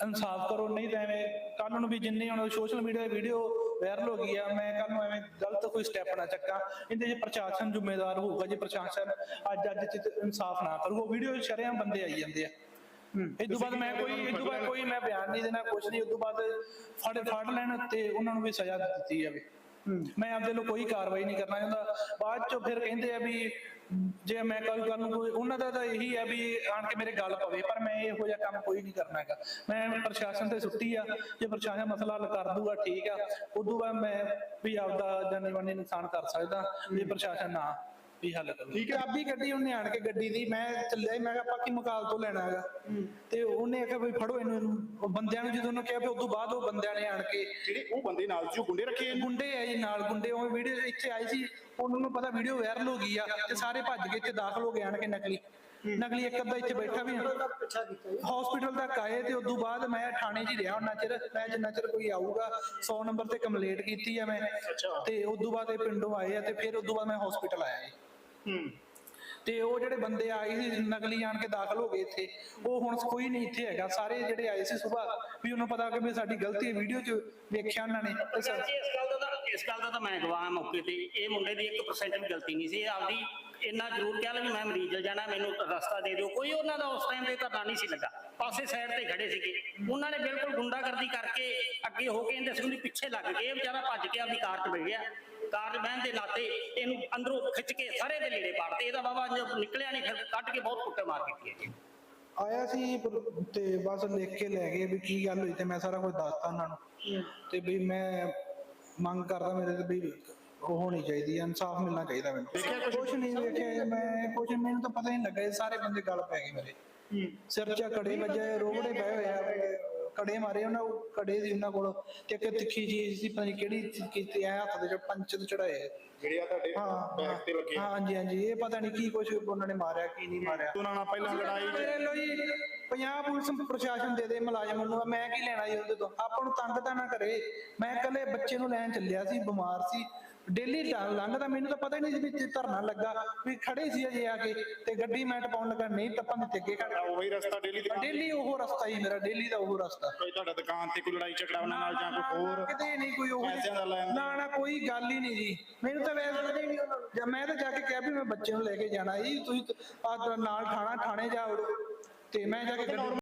ਇਨਸਾਫ ਕਰੋ ਨਹੀਂ ਤਾਂ ਐਵੇਂ ਕੱਲ ਨੂੰ ਵੀ ਜਿੰਨੇ ਹੁਣ ਸੋਸ਼ਲ ਮੀਡੀਆ ਤੇ ਵੀਡੀਓ ਵਾਇਰਲ ਹੋ ਗਈ ਆ ਮੈਂ ਕੱਲ ਨੂੰ ਐਵੇਂ ਗਲਤ ਕੋਈ ਸਟੈਪ ਨਾ ਚੱਕਾਂ। ਇਹਦੇ 'ਚ ਪ੍ਰਸ਼ਾਸਨ ਜ਼ਿੰਮੇਵਾਰ ਹੋਊਗਾ ਜੇ ਪ੍ਰਸ਼ਾਸਨ ਅੱਜ ਅੱਜ ਚ ਇਨਸਾਫ ਨਾ ਕਰੂਗਾ ਵੀਡੀਓ ਸ਼ਰਿਆਂ ਬੰਦੇ ਆਈ ਜਾਂਦੇ ਆ। ਇਹ ਤੋਂ ਬਾਅਦ ਮੈਂ ਕੋਈ ਇਹ ਤੋਂ ਬਾਅਦ ਕੋਈ ਮੈਂ ਬਿਆਨ ਨਹੀਂ ਦੇਣਾ ਕੁਝ ਨਹੀਂ ਉਸ ਤੋਂ ਬਾਅਦ ਫੜ ਫੜ ਲੈਣ ਤੇ ਉਹਨਾਂ ਨੂੰ ਵੀ ਸਜ਼ਾ ਦਿੱਤੀ ਜਾਵੇ। ਮੈਂ ਆਪਦੇ ਲੋ ਕੋਈ ਕਾਰਵਾਈ ਨਹੀਂ ਕਰਨਾ ਚਾਹੁੰਦਾ। ਬਾਅਦ ਚੋਂ ਫਿਰ ਕਹਿੰਦੇ ਆ ਵੀ ਜੇ ਮੈਂ ਕੱਲ ਕੱਲ ਨੂੰ ਕੋਈ ਉਹਨਾਂ ਦਾ ਤਾਂ ਇਹੀ ਆ ਵੀ ਆਣ ਕੇ ਮੇਰੇ ਗੱਲ ਪਵੇ ਪਰ ਮੈਂ ਇਹੋ ਜਿਹਾ ਕੰਮ ਕੋਈ ਨਹੀਂ ਕਰਨਾ ਹੈਗਾ। ਮੈਂ ਪ੍ਰਸ਼ਾਸਨ ਤੇ ਸੁੱਟੀ ਆ ਜੇ ਪ੍ਰਸ਼ਾਸਨ ਮਸਲਾ ਹੱਲ ਕਰ ਦੂਗਾ ਠੀਕ ਆ। ਉਦੋਂ ਬਾਅਦ ਮੈਂ ਵੀ ਆਪਦਾ ਜਾਨੀ ਮਾਨੀ ਨੁਕਸਾਨ ਕਰ ਸਕਦਾ ਜੇ ਪ੍ਰਸ਼ਾਸਨ ਨਾ ਵੀ ਹੱਲ ਕਰੂ। ਠੀਕ ਹੈ। ਚਾਬੀ ਗੱਡੀ ਉਹਨੇ ਆਣ ਕੇ ਗੱਡੀ ਦੀ ਮੈਂ ਚੱਲਿਆ ਮੈਂ ਕਿਹਾ ਆਪਾਂ ਕੀ ਮਕਾਲ ਤੋਂ ਲੈਣਾ ਹੈਗਾ? ਤੇ ਉਹਨੇ ਆਖਿਆ ਵੀ ਫੜੋ ਇਹਨੂੰ ਇਹਨੂੰ। ਉਹ ਬੰਦਿਆਂ ਨੂੰ ਜਦੋਂ ਉਹਨੇ ਕਿਹਾ ਵੀ ਉਦੋਂ ਬਾਅਦ ਉਹ ਬੰਦਿਆਂ ਨੇ ਆਣ ਕੇ ਜਿਹੜੇ ਉਹ ਬੰਦੇ ਨਾਲ ਜੋ ਗੁੰਡੇ ਰੱਖੇ ਇਹਨੂੰ? ਗੁੰਡੇ ਆ ਜੀ ਨਾਲ ਗੁੰਡੇ ਉਹ ਵੀਡੀਓ ਇੱਥੇ ਆਈ ਸੀ ਉਹਨਾਂ ਨੂੰ ਪਤਾ ਵੀਡੀਓ ਵਾਇਰਲ ਹੋ ਗਈ ਆ ਤੇ ਸਾਰੇ ਭੱਜ ਕੇ ਇੱਥੇ ਦਾਖਲ ਹੋ ਗਏ ਆਣ ਕੇ ਨਕਲੀ। ਨਕਲੀ ਇੱਕ ਅੱਧਾ ਇੱਥੇ ਬੈਠਾ ਵੀ ਹਸਪੀਟਲ ਤੱਕ ਆਏ ਤੇ ਉਦੋਂ ਬਾਅਦ ਮੈਂ ਥਾਣੇ 'ਚ ਹੀ ਰਿਹਾ ਉਹਨਾਂ ਚਿਰ ਮੈਂ ਜਿੰਨਾ ਚਿਰ ਕੋਈ ਆਊਗਾ 100 ਨੰਬਰ ਤੇ ਕੰਪਲੇਂਟ ਕੀਤੀ ਆ ਮੈਂ। ਤੇ ਉਦੋਂ ਬਾਅਦ ਇਹ ਪਿੰਡੋਂ ਆਏ ਆ ਤੇ ਫਿਰ ਉਦੋਂ ਬਾਅਦ ਮੈਂ ਹਸਪੀਟਲ ਆਇਆ ਜੀ। ਹੂੰ। ਤੇ ਉਹ ਜਿਹੜੇ ਬੰਦੇ ਆਏ ਸੀ, ਨਕਲੀ ਆਣ ਕੇ ਦਾਖਲ ਹੋ ਗਏ ਇੱਥੇ, ਉਹ ਹੁਣ ਕੋਈ ਨਹੀਂ ਇੱਥੇ ਹੈਗਾ। ਸਾਰੇ ਜਿਹੜੇ ਆਏ ਸੀ ਸਵੇਰ ਵੀ ਉਹਨੂੰ ਪਤਾ ਕਿ ਵੀ ਸਾਡੀ ਗਲਤੀ ਹੈ, ਵੀਡੀਓ 'ਚ ਵੇਖਿਆ ਉਹਨਾਂ ਨੇ। ਤੇ ਸਰ- ਇਸ ਗੱਲ ਦਾ ਤਾਂ ਇਸ ਗੱਲ ਦਾ ਤਾਂ ਮੈਂ ਗਵਾਹ ਹਾਂ ਮੌਕੇ ਤੇ। ਇਹ ਮੁੰਡੇ ਦੀ 1% ਵੀ ਗਲਤੀ ਨਹੀਂ ਸੀ। ਇਹ ਆਪਦੀ ਇੰਨਾ ਜ਼ਰੂਰ ਕਹਿ ਲਿਆ ਵੀ ਮੈਂ ਮਰੀਜ਼ ਜਾਣਾ, ਮੈਨੂੰ ਰਸਤਾ ਦੇ ਦਿਓ। ਕੋਈ ਉਹਨਾਂ ਦਾ ਉਸ ਟਾਈਮ ਤੇ ਧਰਨਾ ਨਹੀਂ ਸੀ ਲੱਗਾ। ਪਾਸੇ ਸਾਈਡ ਤੇ ਖੜੇ ਸੀਗੇ। ਉਹਨਾਂ ਨੇ ਬਿਲਕੁਲ ਗੁੰਡਾਗਰਦੀ ਕਰਕੇ ਅੱਗੇ ਹੋ ਕੇ ਇਹਦੇ ਸੰਬੰਧੀ ਪਿੱਛੇ ਲੱਗ ਗਏ ਵਿਚਾਰਾ ਭੱਜ ਕੇ ਆਪਦੀ ਕਾਰ 'ਚ ਬਹਿ ਗਿਆ। ਕਾਰ 'ਚ ਬਹਿਣ ਦੇ ਨਾਤੇ ਇਹਨੂੰ ਅੰਦਰੋਂ ਖਿੱਚ ਕੇ ਸਾਰੇ ਦੇ ਲੀੜੇ ਪਾੜਤੇ ਇਹਦਾ ਬਾਬਾ ਨਿਕਲਿਆ ਨਹੀਂ ਫਿਰ ਕੱਢ ਕੇ ਬਹੁਤ ਕੁੱਟੇ ਮਾਰ ਕੀਤੀ ਹੈ ਜੀ। ਆਇਆ ਸੀ ਤੇ ਬਸ ਲਿਖ ਕੇ ਲੈ ਗਏ ਵੀ ਕੀ ਗੱਲ ਹੋਈ ਤੇ ਮੈਂ ਸਾਰਾ ਕੁਝ ਦੱਸਤਾ ਉਹਨਾਂ ਨੂੰ। ਤੇ ਵੀ ਮੈਂ ਮੰਗ ਕਰਦਾ ਮੇਰੇ ਤੇ ਵੀ ਉਹ ਹੋਣੀ ਚਾਹੀਦੀ ਹੈ ਇਨਸਾਫ ਮਿਲਣਾ ਚਾਹੀਦਾ ਮੈਨੂੰ। ਕੁਝ ਨਹੀਂ ਵੇਖਿਆ ਮੈਂ ਕੁਝ ਮੈਨੂੰ ਤਾਂ ਪਤਾ ਹੀ ਨਹੀਂ ਲੱਗਾ ਇਹ ਸਾਰੇ ਬੰਦੇ ਗੱਲ ਪੈ ਗਏ ਮੇਰੇ। ਸਿਰ 'ਚ ਕੜੇ ਵੱਜੇ ਰੋਗੜੇ ਪਏ ਹੋਏ ਆ। ਕੜੇ ਮਾਰੇ ਉਹਨਾਂ ਕੋਲ ਕੜੇ ਸੀ ਉਹਨਾਂ ਕੋਲ ਤੇ ਇੱਕ ਤਿੱਖੀ ਚੀਜ਼ ਸੀ ਪਤਾ ਨਹੀਂ ਕਿਹੜੀ ਕੀਤੀ ਐ ਹੱਥ ਦੇ ਚ ਪੰਚ ਤੇ ਚੜਾਏ। ਜਿਹੜੇ ਆ ਤੁਹਾਡੇ ਬੈਕ ਤੇ ਲੱਗੇ। ਹਾਂ ਹਾਂਜੀ ਹਾਂਜੀ ਇਹ ਪਤਾ ਨਹੀਂ ਕੀ ਕੁਝ ਉਹਨਾਂ ਨੇ ਮਾਰਿਆ ਕੀ ਨਹੀਂ ਮਾਰਿਆ। ਉਹਨਾਂ ਨਾਲ ਪਹਿਲਾਂ ਲੜਾਈ ਮੇਰੇ ਲੋ ਜੀ ਪੰਜਾਬ ਪੁਲਿਸ ਪ੍ਰਸ਼ਾਸਨ ਦੇ ਦੇ ਮੁਲਾਜ਼ਮ ਨੂੰ ਮੈਂ ਕੀ ਲੈਣਾ ਜੀ ਉਹਦੇ ਤੋਂ? ਆਪਾਂ ਨੂੰ ਤੰਗ ਤਾਂ ਨਾ ਕਰੇ। ਮੈਂ ਕੱਲੇ ਬੱਚੇ ਨੂੰ ਲੈਣ ਚੱਲਿਆ ਸੀ ਬਿਮਾਰ ਸੀ। ਡੇਲੀ ਲੰਘਦਾ। ਮੈਨੂੰ ਤਾਂ ਪਤਾ ਹੀ ਨਹੀਂ ਸੀ ਵੀ ਧਰਨਾ ਲੱਗਾ। ਵੀ ਖੜੇ ਸੀ ਅਜੇ ਆ ਕੇ ਤੇ ਗੱਡੀ ਮੈਂ ਟਪਾਉਣ ਲੱਗਾ। ਨਹੀਂ ਟੱਪਣ ਦਿੱਤੇ ਅੱਗੇ ਖੜ ਆ ਉਹੀ ਰਸਤਾ ਡੇਲੀ ਦੁਕਾਨ ਡੇਲੀ ਉਹ ਰਸਤਾ ਹੀ ਮੇਰਾ ਡੇਲੀ ਦਾ ਉਹ ਰਸਤਾ। ਕੋਈ ਤੁਹਾਡਾ ਦੁਕਾਨ ਤੇ ਕੋਈ ਲੜਾਈ ਝਗੜਾ ਉਹਨਾਂ ਨਾਲ ਜਾਂ ਕੋਈ ਹੋਰ ਕਿਤੇ ਨਹੀਂ ਕੋਈ ਉਹ ਪੈਸਿਆਂ ਦਾ ਲੈਣ। ਨਾ ਨਾ ਕੋਈ ਗੱਲ ਹੀ ਨਹੀਂ ਜੀ। ਮੈਨੂੰ ਤਾਂ ਵੈਸੇ ਪਤਾ ਹੀ ਨਹੀਂ ਉਹਨਾਂ ਜਾਂ ਮੈਂ ਤਾਂ ਜਾ ਕੇ ਕਿਹਾ ਵੀ ਮੈਂ ਬੱਚੇ ਨੂੰ ਲੈ ਕੇ ਜਾਣਾ। ਜੀ ਤੁਸੀਂ ਨਾਲ ਥਾਣਾ ਥਾਣੇ ਜਾ ਵੜੋ ਤੇ ਮੈਂ ਜਾ ਕੇ ਗੱਡੀ